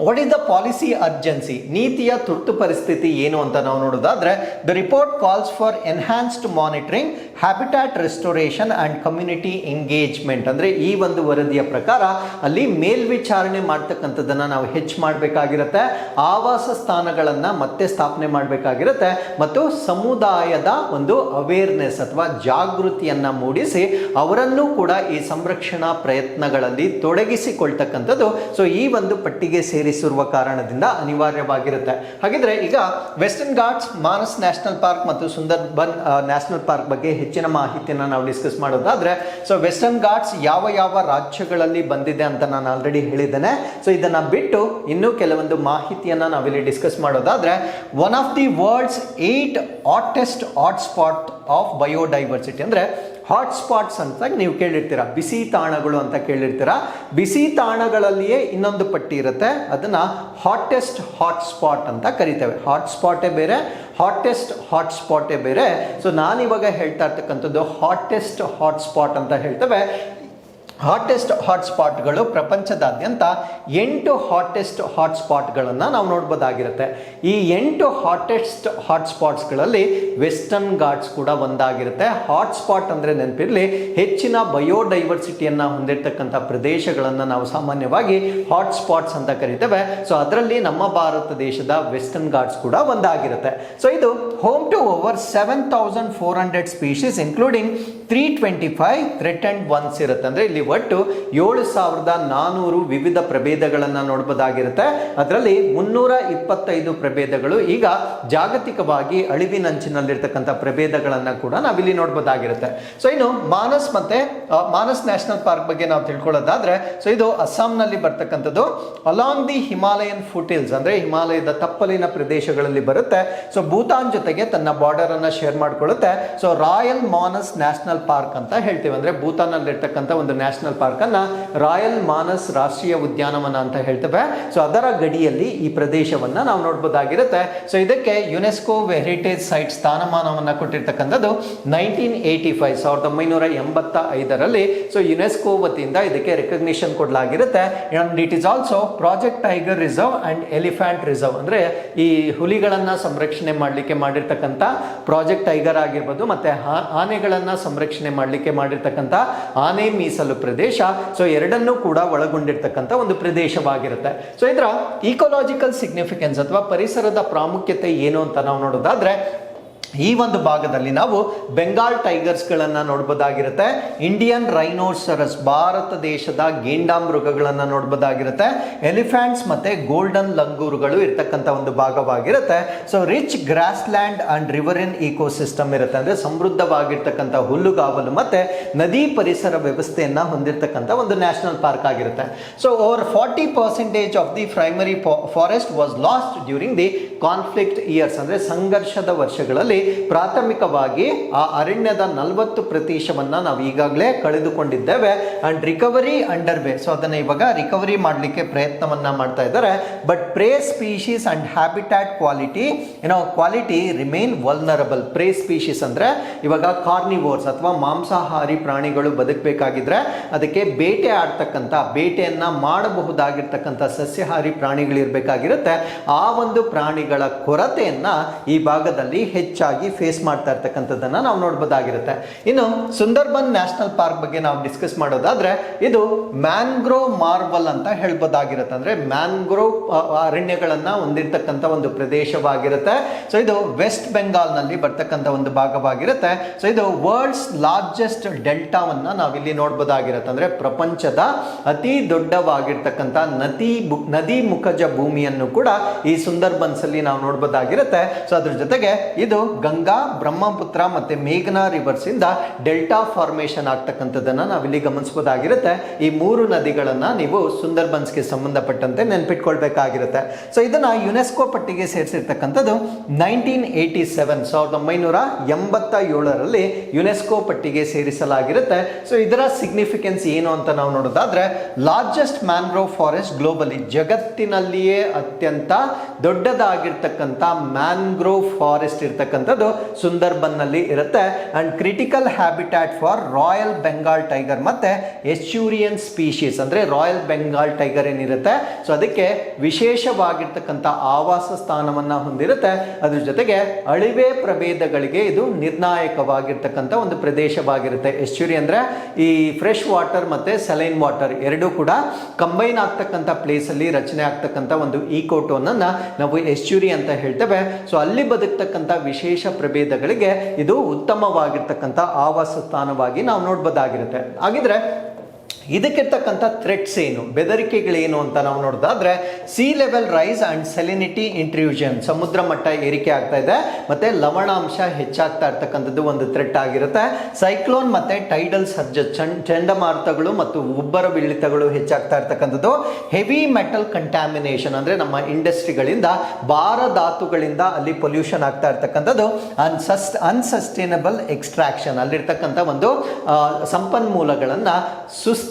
A: what is the policy urgency ನೀತಿಯ ತುರ್ತು ಪರಿಸ್ಥಿತಿ ಏನು ಅಂತ ನಾವು ನೋಡೋದಾದ್ರೆ the report calls for enhanced monitoring habitat restoration and community engagement ಅಂದ್ರೆ ಈ ಒಂದು ವರದಿಯ ಪ್ರಕಾರ ಅಲ್ಲಿ ಮೇಲ್ವಿಚಾರಣೆ ಮಾಡ್ತಕ್ಕಂಥದ್ದನ್ನ ನಾವು ಹೆಚ್ಚು ಮಾಡಬೇಕಾಗಿರುತ್ತೆ, ಆವಾಸ ಸ್ಥಾನಗಳನ್ನ ಮತ್ತೆ ಸ್ಥಾಪನೆ ಮಾಡಬೇಕಾಗಿರುತ್ತೆ, ಮತ್ತು ಸಮುದಾಯದ ಒಂದು ಅವೇರ್ನೆಸ್ ಅಥವಾ ಜಾಗೃತಿಯನ್ನ ಮೂಡಿಸಿ ಅವರನ್ನು ಕೂಡ ಈ ಸಂರಕ್ಷಣಾ ಪ್ರಯತ್ನಗಳಲ್ಲಿ ತೊಡಗಿಸಿಕೊಳ್ತಕ್ಕಂಥದ್ದು. ಸೊ ಈ ಒಂದು ಪಟ್ಟಿಗೆ ಸೇರಿಸಿರುವ ಕಾರಣದಿಂದ ಅನಿವಾರ್ಯವಾಗಿರುತ್ತೆ. ಹಾಗಿದ್ರೆ ಈಗ western ghats, Manas national park ಮತ್ತು ಸುಂದರ್ಬನ್ ನ್ಯಾಷನಲ್ ಪಾರ್ಕ್ ಬಗ್ಗೆ ಹೆಚ್ಚಿನ ಮಾಹಿತಿಯನ್ನು ನಾವು ಡಿಸ್ಕಸ್ ಮಾಡೋದಾದ್ರೆ, ಸೊ ವೆಸ್ಟರ್ನ್ ಘಾಟ್ಸ್ ಯಾವ ಯಾವ ರಾಜ್ಯಗಳಲ್ಲಿ ಬಂದಿದೆ ಅಂತ ನಾನು ಆಲ್ರೆಡಿ ಹೇಳಿದ್ದೇನೆ. ಸೊ ಇದನ್ನ ಬಿಟ್ಟು ಇನ್ನೂ ಕೆಲವೊಂದು ಮಾಹಿತಿಯನ್ನು ನಾವಿಲ್ಲಿ ಡಿಸ್ಕಸ್ ಮಾಡೋದಾದ್ರೆ one of the world's eight hottest hotspot of biodiversity ಅಂದರೆ ಹಾಟ್ಸ್ಪಾಟ್ಸ್ ಅಂತ ನೀವು ಕೇಳಿರ್ತೀರ. ಬಿಸಿ ತಾಣಗಳು ಅಂತ ಕೇಳಿರ್ತೀರ. ಬಿಸಿ ತಾಣಗಳಲ್ಲಿಯೇ ಇನ್ನೊಂದು ಪಟ್ಟಿ ಇರುತ್ತೆ. ಅದನ್ನು ಹಾಟೆಸ್ಟ್ ಹಾಟ್ಸ್ಪಾಟ್ ಅಂತ ಕರಿತೇವೆ. ಹಾಟ್ಸ್ಪಾಟೇ ಬೇರೆ ಹಾಟೆಸ್ಟ್ ಹಾಟ್ಸ್ಪಾಟೇ ಬೇರೆ. ಸೊ ನಾನಿವಾಗ ಹೇಳ್ತಾ ಇರ್ತಕ್ಕಂಥದ್ದು ಹಾಟೆಸ್ಟ್ ಹಾಟ್ಸ್ಪಾಟ್ ಅಂತ ಹೇಳ್ತೇವೆ. ಹಾಟೆಸ್ಟ್ ಹಾಟ್ಸ್ಪಾಟ್ಗಳು ಪ್ರಪಂಚದಾದ್ಯಂತ ಎಂಟು ಹಾಟೆಸ್ಟ್ ಹಾಟ್ಸ್ಪಾಟ್ಗಳನ್ನು ನಾವು ನೋಡ್ಬೋದಾಗಿರುತ್ತೆ. ಈ ಎಂಟು ಹಾಟೆಸ್ಟ್ ಹಾಟ್ಸ್ಪಾಟ್ಸ್ಗಳಲ್ಲಿ ವೆಸ್ಟರ್ನ್ ಗಾಟ್ಸ್ ಕೂಡ ಒಂದಾಗಿರುತ್ತೆ. ಹಾಟ್ಸ್ಪಾಟ್ ಅಂದರೆ ನೆನಪಿರಲಿ, ಹೆಚ್ಚಿನ ಬಯೋಡೈವರ್ಸಿಟಿಯನ್ನು ಹೊಂದಿರತಕ್ಕಂಥ ಪ್ರದೇಶಗಳನ್ನು ನಾವು ಸಾಮಾನ್ಯವಾಗಿ ಹಾಟ್ಸ್ಪಾಟ್ಸ್ ಅಂತ ಕರಿತೇವೆ. ಸೊ ಅದರಲ್ಲಿ ನಮ್ಮ ಭಾರತ ದೇಶದ ವೆಸ್ಟರ್ನ್ ಗಾಟ್ಸ್ ಕೂಡ ಒಂದಾಗಿರುತ್ತೆ. ಸೊ ಇದು home to over seven thousand four hundred species including three twenty five threatened ones ಇರುತ್ತೆ. ಅಂದರೆ ಇಲ್ಲಿ ಒಟ್ಟು ಏಳು ಸಾವಿರದ ನಾನೂರು ವಿವಿಧ ಪ್ರಭೇದಗಳನ್ನು ನೋಡಬಹುದಾಗಿರುತ್ತೆ ಅದರಲ್ಲಿ ಮುನ್ನೂರ ಇಪ್ಪತ್ತೈದು ಪ್ರಭೇದಗಳು ಈಗ ಜಾಗತಿಕವಾಗಿ ಅಳಿವಿನಂಚಿನಲ್ಲಿರ್ತಕ್ಕಂಥ ಪ್ರಭೇದಗಳನ್ನು ಕೂಡ ನಾವಿಲ್ಲಿ ನೋಡಬಹುದಾಗಿರುತ್ತೆ ಸೊ ಇನ್ನು ಮಾನಸ್ ಮತ್ತೆ ಮಾನಸ್ ನ್ಯಾಷನಲ್ ಪಾರ್ಕ್ ಬಗ್ಗೆ ನಾವು ತಿಳ್ಕೊಳ್ಳೋದಾದ್ರೆ ಸೊ ಇದು ಅಸ್ಸಾಂನಲ್ಲಿ ಬರ್ತಕ್ಕಂಥದ್ದು. ಅಲಾಂಗ್ ದಿ ಹಿಮಾಲಯನ್ ಫುಟಿಲ್ಸ್ ಅಂದ್ರೆ ಹಿಮಾಲಯದ ತಪ್ಪಲಿನ ಪ್ರದೇಶಗಳಲ್ಲಿ ಬರುತ್ತೆ. ಸೊ ಭೂತಾನ್ ಜೊತೆಗೆ ತನ್ನ ಬಾರ್ಡರ್ ಅನ್ನ share ಮಾಡ್ಕೊಳ್ಳುತ್ತೆ. So royal Manas national park ಅಂತ ಹೇಳ್ತೀವಿ. ಅಂದ್ರೆ ಭೂತಾನ್ ಅಲ್ಲಿ ಇರ್ತಕ್ಕಂಥ ಒಂದು ನ್ಯಾಷನಲ್ ಪಾರ್ಕ್ ಅನ್ನ ರಾಯಲ್ ಮಾನಸ್ ರಾಷ್ಟ್ರೀಯ ಉದ್ಯಾನವನ ಅಂತ ಹೇಳ್ತೇವೆ. ಸೊ ಅದರ ಗಡಿಯಲ್ಲಿ ಈ ಪ್ರದೇಶವನ್ನ ನಾವು ನೋಡ್ಬೋದಾಗಿರುತ್ತೆ. ಸೊ ಇದಕ್ಕೆ ಯುನೆಸ್ಕೋ ಹೆರಿಟೇಜ್ ಸೈಟ್ ಸ್ಥಾನಮಾನವನ್ನ ಕೊಟ್ಟಿರ್ತಕ್ಕಂಥದ್ದು ನೈನ್ಟೀನ್ ಏಯ್ಟಿ ಫೈವ್ ಸಾವಿರದ ಒಂಬೈನೂರ ಎಂಬತ್ತ ಐದರಲ್ಲಿ ಸೊ ಯುನೆಸ್ಕೋ ವತಿಯಿಂದ ಇದಕ್ಕೆ recognition ಕೊಡಲಾಗಿರುತ್ತೆ. And it is also project tiger reserve and elephant reserve ಅಂದ್ರೆ ಈ ಹುಲಿಗಳನ್ನ ಸಂರಕ್ಷಣೆ ಮಾಡಲಿಕ್ಕೆ ಮಾಡಿರ್ತಕ್ಕಂಥ ಪ್ರಾಜೆಕ್ಟ್ ಟೈಗರ್ ಆಗಿರ್ಬೋದು, ಮತ್ತೆ ಆನೆಗಳನ್ನ ಸಂರಕ್ಷಣೆ ಮಾಡಲಿಕ್ಕೆ ಮಾಡಿರ್ತಕ್ಕಂಥ ಆನೆ ಮೀಸಲು ಪ್ರದೇಶ ಸೊ ಎರಡನ್ನೂ ಕೂಡ ಒಳಗೊಂಡಿರ್ತಕ್ಕಂಥ ಒಂದು ಪ್ರದೇಶವಾಗಿರುತ್ತೆ. ಸೊ ಇದರ ಈಕೋಲಾಜಿಕಲ್ ಸಿಗ್ನಿಫಿಕೆನ್ಸ್ ಅಥವಾ ಪರಿಸರದ ಪ್ರಾಮುಖ್ಯತೆ ಏನು ಅಂತ ನಾವು ನೋಡೋದಾದ್ರೆ ಈ ಒಂದು ಭಾಗದಲ್ಲಿ ನಾವು ಬೆಂಗಾಲ್ ಟೈಗರ್ಸ್ಗಳನ್ನು ನೋಡ್ಬೋದಾಗಿರುತ್ತೆ. ಇಂಡಿಯನ್ ರೈನೋಸರಸ್ ಭಾರತ ದೇಶದ ಗೇಂಡಾಮೃಗಗಳನ್ನು ನೋಡ್ಬೋದಾಗಿರುತ್ತೆ. ಎಲಿಫ್ಯಾಂಟ್ಸ್ ಮತ್ತೆ ಗೋಲ್ಡನ್ ಲಂಗೂರುಗಳು ಇರ್ತಕ್ಕಂಥ ಒಂದು ಭಾಗವಾಗಿರುತ್ತೆ. So rich grassland and riverine ecosystem ಇರುತ್ತೆ. ಅಂದ್ರೆ ಸಮೃದ್ಧವಾಗಿರ್ತಕ್ಕಂಥ ಹುಲ್ಲುಗಾವಲು ಮತ್ತೆ ನದಿ ಪರಿಸರ ವ್ಯವಸ್ಥೆಯನ್ನು ಹೊಂದಿರತಕ್ಕಂಥ ಒಂದು ನ್ಯಾಷನಲ್ ಪಾರ್ಕ್ ಆಗಿರುತ್ತೆ. So over forty percentage of the primary forest was lost during the conflict years ಅಂದ್ರೆ ಸಂಘರ್ಷದ ವರ್ಷಗಳಲ್ಲಿ ಪ್ರಾಥಮಿಕವಾಗಿ ಆ ಅರಣ್ಯದ ನಲವತ್ತು ಪ್ರತಿಶತವನ್ನು ನಾವು ಈಗಾಗಲೇ ಕಳೆದುಕೊಂಡಿದ್ದೇವೆ. And recovery under way so ಅದನ್ನು ಇವಾಗ ರಿಕವರಿ ಮಾಡಲಿಕ್ಕೆ ಪ್ರಯತ್ನವನ್ನು ಮಾಡ್ತಾ ಇದ್ದಾರೆ. But prey species and habitat quality ಏನೋ quality remain vulnerable prey species ಅಂದರೆ ಇವಾಗ ಕಾರ್ನಿವೋರ್ಸ್ ಅಥವಾ ಮಾಂಸಾಹಾರಿ ಪ್ರಾಣಿಗಳು ಬದುಕಬೇಕಾಗಿದ್ರೆ ಅದಕ್ಕೆ ಬೇಟೆ ಆಡ್ತಕ್ಕಂಥ, ಬೇಟೆಯನ್ನು ಮಾಡಬಹುದಾಗಿರ್ತಕ್ಕಂಥ ಸಸ್ಯಾಹಾರಿ ಪ್ರಾಣಿಗಳಿರಬೇಕಾಗಿರುತ್ತೆ. ಆ ಒಂದು ಪ್ರಾಣಿಗಳ ಕೊರತೆಯನ್ನು ಈ ಭಾಗದಲ್ಲಿ ಹೆಚ್ಚಾಗಿ ಫೇಸ್ ಮಾಡ್ತಾ ಇರ್ತಕ್ಕಂಥದ್ದನ್ನ ನಾವು ನೋಡ್ಬೋದಾಗಿರುತ್ತೆ. ಇನ್ನು ಸುಂದರ್ಬನ್ ನ್ಯಾಷನಲ್ ಪಾರ್ಕ್ ಬಗ್ಗೆ ನಾವು ಡಿಸ್ಕಸ್ ಮಾಡೋದಾದ್ರೆ, ಇದು ಮ್ಯಾಂಗ್ರೋವ್ ಮಾರ್ವಲ್ ಅಂತ ಹೇಳ್ಬೋದಾಗಿರುತ್ತೆ. ಅಂದ್ರೆ ಮ್ಯಾಂಗ್ರೋವ್ ಅರಣ್ಯಗಳನ್ನು ಹೊಂದಿರತಕ್ಕಂಥ ಒಂದು ಪ್ರದೇಶವಾಗಿರುತ್ತೆ. ಸೊ ಇದು ವೆಸ್ಟ್ ಬೆಂಗಾಲ್ನಲ್ಲಿ ಬರ್ತಕ್ಕಂಥ ಒಂದು ಭಾಗವಾಗಿರುತ್ತೆ. ಸೊ ಇದು ವರ್ಲ್ಡ್ಸ್ ಲಾರ್ಜೆಸ್ಟ್ ಡೆಲ್ಟಾವನ್ನ ನಾವಿಲ್ಲಿ ನೋಡ್ಬೋದಾಗಿರುತ್ತೆ. ಅಂದ್ರೆ ಪ್ರಪಂಚದ ಅತಿ ದೊಡ್ಡವಾಗಿರ್ತಕ್ಕಂಥ ನದಿ ನದಿ ಮುಖಜ ಭೂಮಿಯನ್ನು ಕೂಡ ಈ ಸುಂದರ್ಬನ್ಸಲ್ಲಿ ನಾವು ನೋಡ್ಬೋದಾಗಿರುತ್ತೆ. ಸೊ ಅದ್ರ ಜೊತೆಗೆ ಇದು ಗಂಗಾ, ಬ್ರಹ್ಮಪುತ್ರ ಮತ್ತೆ ಮೇಘನಾ ರಿವರ್ಸ್ ಇಂದ ಡೆಲ್ಟಾ ಫಾರ್ಮೇಷನ್ ಆಗ್ತಕ್ಕಂಥದ್ದನ್ನ ನಾವಿಲ್ಲಿ ಗಮನಿಸಬಹುದಾಗಿರುತ್ತೆ ಈ ಮೂರು ನದಿಗಳನ್ನ ನೀವು ಸುಂದರ್ಬನ್ಸ್ಗೆ ಸಂಬಂಧಪಟ್ಟಂತೆ ನೆನ್ಪಿಟ್ಕೊಳ್ಬೇಕಾಗಿರುತ್ತೆ. ಸೊ ಇದನ್ನು ಯುನೆಸ್ಕೋ ಪಟ್ಟಿಗೆ ಸೇರಿಸಿರ್ತಕ್ಕಂಥದ್ದು ನೈನ್ಟೀನ್ ಏಯ್ಟಿ ಸೆವೆನ್ ಸಾವಿರದ ಒಂಬೈನೂರ ಎಂಬತ್ತ ಏಳರಲ್ಲಿ ಯುನೆಸ್ಕೋ ಪಟ್ಟಿಗೆ ಸೇರಿಸಲಾಗಿರುತ್ತೆ. ಸೊ ಇದರ ಸಿಗ್ನಿಫಿಕೆನ್ಸ್ ಏನು ಅಂತ ನಾವು ನೋಡೋದಾದ್ರೆ ಲಾರ್ಜೆಸ್ಟ್ ಮ್ಯಾನ್ಗ್ರೋವ್ ಫಾರೆಸ್ಟ್ ಗ್ಲೋಬಲಿ ಜಗತ್ತಿನಲ್ಲಿಯೇ ಅತ್ಯಂತ ದೊಡ್ಡದಾಗಿರ್ತಕ್ಕಂಥ ಮ್ಯಾನ್ಗ್ರೋವ್ ಫಾರೆಸ್ಟ್ ಇರ್ತಕ್ಕಂಥದ್ದು ಸುಂದರ್ಬನ್ನಲ್ಲಿ ಇರುತ್ತೆ. And critical habitat for royal Bengal tiger ಮತ್ತು ಎಸ್ಚೂರಿಯನ್ ಸ್ಪೀಶೀಸ್ ಅಂದರೆ ರಾಯಲ್ ಬೆಂಗಾಲ್ ಟೈಗರ್ ಏನಿರುತ್ತೆ. ಸೊ ಅದಕ್ಕೆ ವಿಶೇಷವಾಗಿರ್ತಕ್ಕಂಥ ಆವಾಸ ಸ್ಥಾನವನ್ನು ಹೊಂದಿರುತ್ತೆ. ಅದ್ರ ಜೊತೆಗೆ ಅಳಿವೆ ಪ್ರಭೇದಗಳಿಗೆ ಇದು ನಿರ್ಣಾಯಕವಾಗಿರ್ತಕ್ಕಂಥ ಒಂದು ಪ್ರದೇಶವಾಗಿರುತ್ತೆ. ಎಸ್ಚುರಿ ಅಂದರೆ ಈ ಫ್ರೆಶ್ ವಾಟರ್ ಮತ್ತು ಸಲೈನ್ ವಾಟರ್ ಎರಡೂ ಕೂಡ ಕಂಬೈನ್ ಆಗ್ತಕ್ಕಂಥ ಪ್ಲೇಸಲ್ಲಿ ರಚನೆ ಆಗ್ತಕ್ಕಂಥ ಒಂದು ಈಕೋಟೋನನ್ನು ನಾವು ಎಸ್ಚುರಿ ಅಂತ ಹೇಳ್ತೇವೆ. ಸೊ ಅಲ್ಲಿ ಬದುಕ್ತಕ್ಕಂಥ ವಿಶೇಷ ಪ್ರಭೇದಗಳಿಗೆ ಇದು ಉತ್ತಮವಾಗಿರ್ತಕ್ಕಂಥ ಆವಾಸ ಸ್ಥಾನವಾಗಿ ನಾವು ನೋಡ್ಬೋದಾಗಿರುತ್ತೆ. ಹಾಗಿದ್ರೆ ಇದಕ್ಕಿರ್ತಕ್ಕಂಥ ಥ್ರೆಟ್ಸ್ ಏನು? ಬೆದರಿಕೆಗಳೇನು ಅಂತ ನಾವು ನೋಡೋದಾದ್ರೆ sea level rise and salinity intrusion ಸಮುದ್ರ ಮಟ್ಟ ಏರಿಕೆ ಆಗ್ತಾ ಇದೆ, ಮತ್ತೆ ಲವಣಾಂಶ ಹೆಚ್ಚಾಗ್ತಾ ಇರ್ತಕ್ಕಂಥದ್ದು ಒಂದು ಥ್ರೆಟ್ ಆಗಿರುತ್ತೆ. ಸೈಕ್ಲೋನ್ ಮತ್ತೆ ಟೈಡಲ್ ಸರ್ಜ ಚಂಡ್, ಚಂಡಮಾರುತಗಳು ಮತ್ತು ಉಬ್ಬರ ಬೀಳಿತಗಳು ಹೆಚ್ಚಾಗ್ತಾ ಇರ್ತಕ್ಕಂಥದ್ದು. ಹೆವಿ ಮೆಟಲ್ ಕಂಟ್ಯಾಮಿನೇಷನ್ ಅಂದ್ರೆ ನಮ್ಮ ಇಂಡಸ್ಟ್ರಿಗಳಿಂದ, ಭಾರ ಧಾತುಗಳಿಂದ ಅಲ್ಲಿ ಪೊಲ್ಯೂಷನ್ ಆಗ್ತಾ ಇರ್ತಕ್ಕಂಥದ್ದು. ಅನ್ಸಸ್ಟ್ ಅನ್ಸಸ್ಟೈನಬಲ್ ಎಕ್ಸ್ಟ್ರಾಕ್ಷನ್ ಅಲ್ಲಿರ್ತಕ್ಕಂಥ ಒಂದು ಸಂಪನ್ಮೂಲಗಳನ್ನು ಸಂಪನ್ಮೂಲಗಳನ್ನ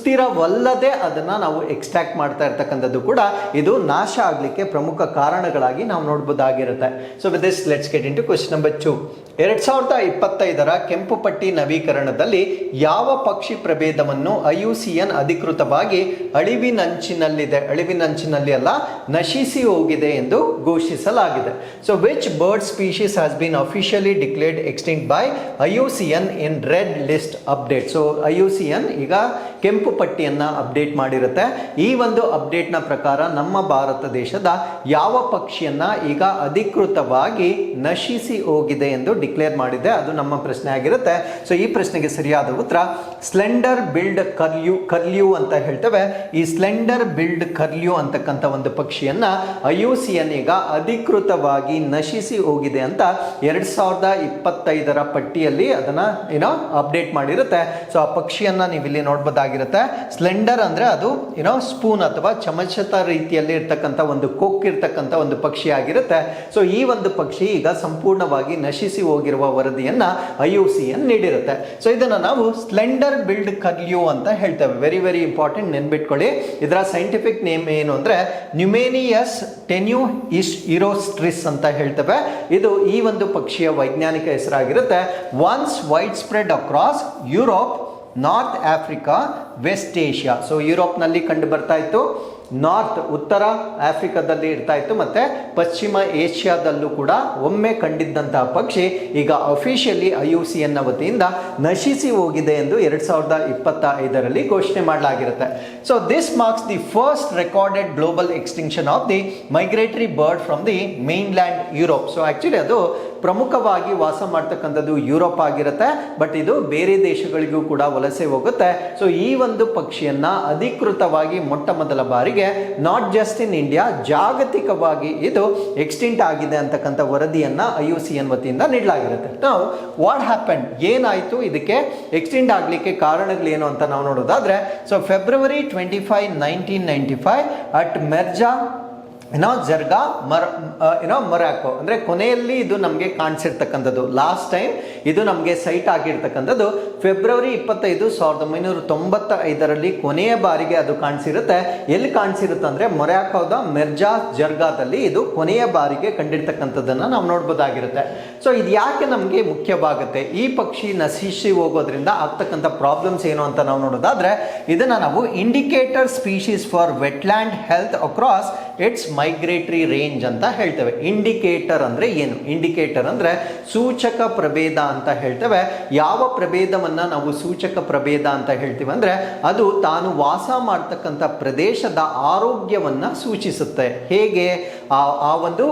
A: ಸುಸ್ಥಿರವಲ್ಲದೆ ಅದನ್ನ ನಾವು ಎಕ್ಸ್ಟ್ರಾಕ್ಟ್ ಮಾಡ್ತಾ ಇರ್ತಕ್ಕಂಥದ್ದು ಕೂಡ ಇದು ನಾಶ ಆಗಲಿಕ್ಕೆ ಪ್ರಮುಖ ಕಾರಣಗಳಾಗಿ ನಾವು ನೋಡ್ಬೋದಾಗಿರುತ್ತೆ. So with this let's get into question number two ಎರಡ್ ಸಾವಿರದ ಇಪ್ಪತ್ತೈದರ ಕೆಂಪು ಪಟ್ಟಿ ನವೀಕರಣದಲ್ಲಿ ಯಾವ ಪಕ್ಷಿ ಪ್ರಭೇದವನ್ನು ಐಯುಸಿಎನ್ ಅಧಿಕೃತವಾಗಿ ಅಳಿವಿನಂಚಿನಲ್ಲಿದೆ, ಅಳಿವಿನಂಚಿನಲ್ಲಿ ಅಲ್ಲ, ನಶಿಸಿ ಹೋಗಿದೆ ಎಂದು ಘೋಷಿಸಲಾಗಿದೆ. So which bird species has been officially declared extinct by IUCN in red list update so IUCN ಈಗ ಕೆಂಪು ಪಟ್ಟಿಯನ್ನ ಅಪ್ಡೇಟ್ ಮಾಡಿರುತ್ತೆ. ಈ ಒಂದು ಅಪ್ಡೇಟ್ನ ಪ್ರಕಾರ ನಮ್ಮ ಭಾರತ ದೇಶದ ಯಾವ ಪಕ್ಷಿಯನ್ನು ಈಗ ಅಧಿಕೃತವಾಗಿ ನಶಿಸಿ ಹೋಗಿದೆ ಎಂದು ಡಿಕ್ಲೇರ್ ಮಾಡಿದೆ. ಅದು ನಮ್ಮ ಪ್ರಶ್ನೆ ಆಗಿರುತ್ತೆ. ಸೊ ಈ ಪ್ರಶ್ನೆಗೆ ಸರಿಯಾದ ಉತ್ತರ ಸ್ಲೆಂಡರ್ ಬಿಲ್ಡ್ ಕರ್ಲ್ಯೂ ಕರ್ಲ್ಯೂ ಅಂತ ಹೇಳ್ತೇವೆ. ಈ ಸ್ಲೆಂಡರ್ ಬಿಲ್ಡ್ ಕರ್ಲ್ಯೂ ಅಂತಕ್ಕಂಥ ಒಂದು ಪಕ್ಷಿಯನ್ನ ಎನ್ ಈಗ ಅಧಿಕೃತವಾಗಿ ನಶಿಸಿ ಹೋಗಿದೆ ಅಂತ ಎರಡು ಸಾವಿರದ ಇಪ್ಪತ್ತೈದರ ಪಟ್ಟಿಯಲ್ಲಿ ಅದನ್ನ ಏನೋ ಅಪ್ಡೇಟ್ ಮಾಡಿರುತ್ತೆ. ಸೊ ಆ ಪಕ್ಷಿಯನ್ನ ನೀವು ಇಲ್ಲಿ ನೋಡ್ಬೋದಾಗಿರುತ್ತೆ. ಸ್ಲೆಂಡರ್ ಅಂದ್ರೆ ಅದು ಏನೋ ಸ್ಪೂನ್ ಅಥವಾ ಚಮಚದ ರೀತಿಯಲ್ಲಿ ಇರ್ತಕ್ಕಂಥ ಒಂದು ಕೊಕ್ ಇರ್ತಕ್ಕಂಥ ಒಂದು ಪಕ್ಷಿ ಆಗಿರುತ್ತೆ. ಸೊ ಈ ಒಂದು ಪಕ್ಷಿ ಈಗ ಸಂಪೂರ್ಣವಾಗಿ ನಶಿಸಿ ಹೋಗಿರುವ ವರದಿಯನ್ನು ಐ ಯು ಸಿ ಎನ್ ನೀಡಿರುತ್ತೆ. ಸೊ ಇದನ್ನು ನಾವು ಸ್ಲೆಂಡರ್ ಬಿಲ್ಡ್ ಕರ್ಲ್ಯೂ ಅಂತ ಹೇಳ್ತೇವೆ. ವೆರಿ ವೆರಿ ಇಂಪಾರ್ಟೆಂಟ್ ನೆನ್ಬಿಟ್ಕೊಳ್ಳಿ ಇದರ ಸೈಂಟಿಫಿಕ್ ನೇಮ್ ಏನು ಅಂದರೆ ನ್ಯುಮೇನಿಯಸ್ ಟೆನ್ಯೂ ಇಸ್ ಇರೋಸ್ಟ್ರಿಸ್ ಅಂತ ಹೇಳ್ತೇವೆ. ಇದು ಈ ಒಂದು ಪಕ್ಷಿಯ ವೈಜ್ಞಾನಿಕ ಹೆಸರಾಗಿರುತ್ತೆ. Once widespread across Europe North Africa West Asia so ಯುರೋಪ್ನಲ್ಲಿ ಕಂಡು ಬರ್ತಾ ಇತ್ತು. ನಾರ್ತ್, ಉತ್ತರ ಆಫ್ರಿಕಾದಲ್ಲಿ ಇರ್ತಾ ಇತ್ತು, ಮತ್ತೆ ಪಶ್ಚಿಮ ಏಷ್ಯಾದಲ್ಲೂ ಕೂಡ ಒಮ್ಮೆ ಕಂಡಿದ್ದಂತಹ ಪಕ್ಷಿ ಈಗ ಅಫಿಷಿಯಲಿ ಐ ಯು ಸಿ ಎನ್ನ ವತಿಯಿಂದ ನಶಿಸಿ ಹೋಗಿದೆ ಎಂದು ಎರಡು ಸಾವಿರದ ಇಪ್ಪತ್ತ ಐದರಲ್ಲಿ ಘೋಷಣೆ ಮಾಡಲಾಗಿರುತ್ತೆ. So this marks the first recorded global extinction of the migratory bird from the mainland Europe so actually ಅದು ಪ್ರಮುಖವಾಗಿ ವಾಸ ಮಾಡ್ತಕ್ಕಂಥದ್ದು ಯುರೋಪ್ ಆಗಿರುತ್ತೆ ಬಟ್ ಇದು ಬೇರೆ ದೇಶಗಳಿಗೂ ಕೂಡ ವಲಸೆ ಹೋಗುತ್ತೆ. ಸೊ ಈ ಒಂದು ಪಕ್ಷಿಯನ್ನ ಅಧಿಕೃತವಾಗಿ ಮೊಟ್ಟ ಮೊದಲ ಬಾರಿಗೆ ನಾಟ್ ಜಸ್ಟ್ ಇನ್ ಇಂಡಿಯಾ ಜಾಗತಿಕವಾಗಿ ಇದು ಎಕ್ಸ್ಟಿಂಟ್ ಆಗಿದೆ ಅಂತಕ್ಕಂಥ ವರದಿಯನ್ನು ಐ ಯು ಸಿ ಎನ್ ವತಿಯಿಂದ ನೀಡಲಾಗಿರುತ್ತೆ. ನಾವು ವಾಟ್ ಹ್ಯಾಪನ್ ಏನಾಯಿತು? ಇದಕ್ಕೆ ಎಕ್ಸ್ಟೆಂಡ್ ಆಗಲಿಕ್ಕೆ ಕಾರಣಗಳೇನು ಅಂತ ನಾವು ನೋಡೋದಾದ್ರೆ so February twenty five nineteen ninety five at Merja ಏನೋ ಜರ್ಗಾ ಮರ ಏನೋ ಮೊರಾಕೋ ಅಂದರೆ ಕೊನೆಯಲ್ಲಿ ಇದು ನಮಗೆ ಕಾಣಿಸಿರ್ತಕ್ಕಂಥದ್ದು. ಲಾಸ್ಟ್ ಟೈಮ್ ಇದು ನಮಗೆ ಸೈಟ್ ಆಗಿರ್ತಕ್ಕಂಥದ್ದು. ಫೆಬ್ರವರಿ ಇಪ್ಪತ್ತೈದು ಸಾವಿರದ ಒಂಬೈನೂರ ತೊಂಬತ್ತ ಐದರಲ್ಲಿ ಕೊನೆಯ ಬಾರಿಗೆ ಅದು ಕಾಣಿಸಿರುತ್ತೆ. ಎಲ್ಲಿ ಕಾಣಿಸಿರುತ್ತೆ ಅಂದರೆ ಮೊರಾಕೋದ ಮೆರ್ಜಾ ಜರ್ಗಾದಲ್ಲಿ ಇದು ಕೊನೆಯ ಬಾರಿಗೆ ಕಂಡಿರ್ತಕ್ಕಂಥದ್ದನ್ನು ನಾವು ನೋಡ್ಬೋದಾಗಿರುತ್ತೆ. ಸೊ ಇದು ಯಾಕೆ ನಮಗೆ ಮುಖ್ಯವಾಗುತ್ತೆ? ಈ ಪಕ್ಷಿ ನಶಿಸಿ ಹೋಗೋದ್ರಿಂದ ಆಗ್ತಕ್ಕಂಥ ಪ್ರಾಬ್ಲಮ್ಸ್ ಏನು ಅಂತ ನಾವು ನೋಡೋದಾದ್ರೆ, ಇದನ್ನು ನಾವು indicator species for wetland health across its migratory range ಅಂತ ಹೇಳ್ತೇವೆ. ಇಂಡಿಕೇಟರ್ ಅಂದರೆ ಏನು? ಇಂಡಿಕೇಟರ್ ಅಂದರೆ ಸೂಚಕ ಪ್ರಭೇದ ಅಂತ ಹೇಳ್ತೇವೆ. ಯಾವ ಪ್ರಭೇದವನ್ನು ನಾವು ಸೂಚಕ ಪ್ರಭೇದ ಅಂತ ಹೇಳ್ತೀವಿ ಅಂದರೆ, ಅದು ತಾನು ವಾಸ ಮಾಡ್ತಕ್ಕಂಥ ಪ್ರದೇಶದ ಆರೋಗ್ಯವನ್ನು ಸೂಚಿಸುತ್ತೆ. ಹೇಗೆ? ಆ ಒಂದು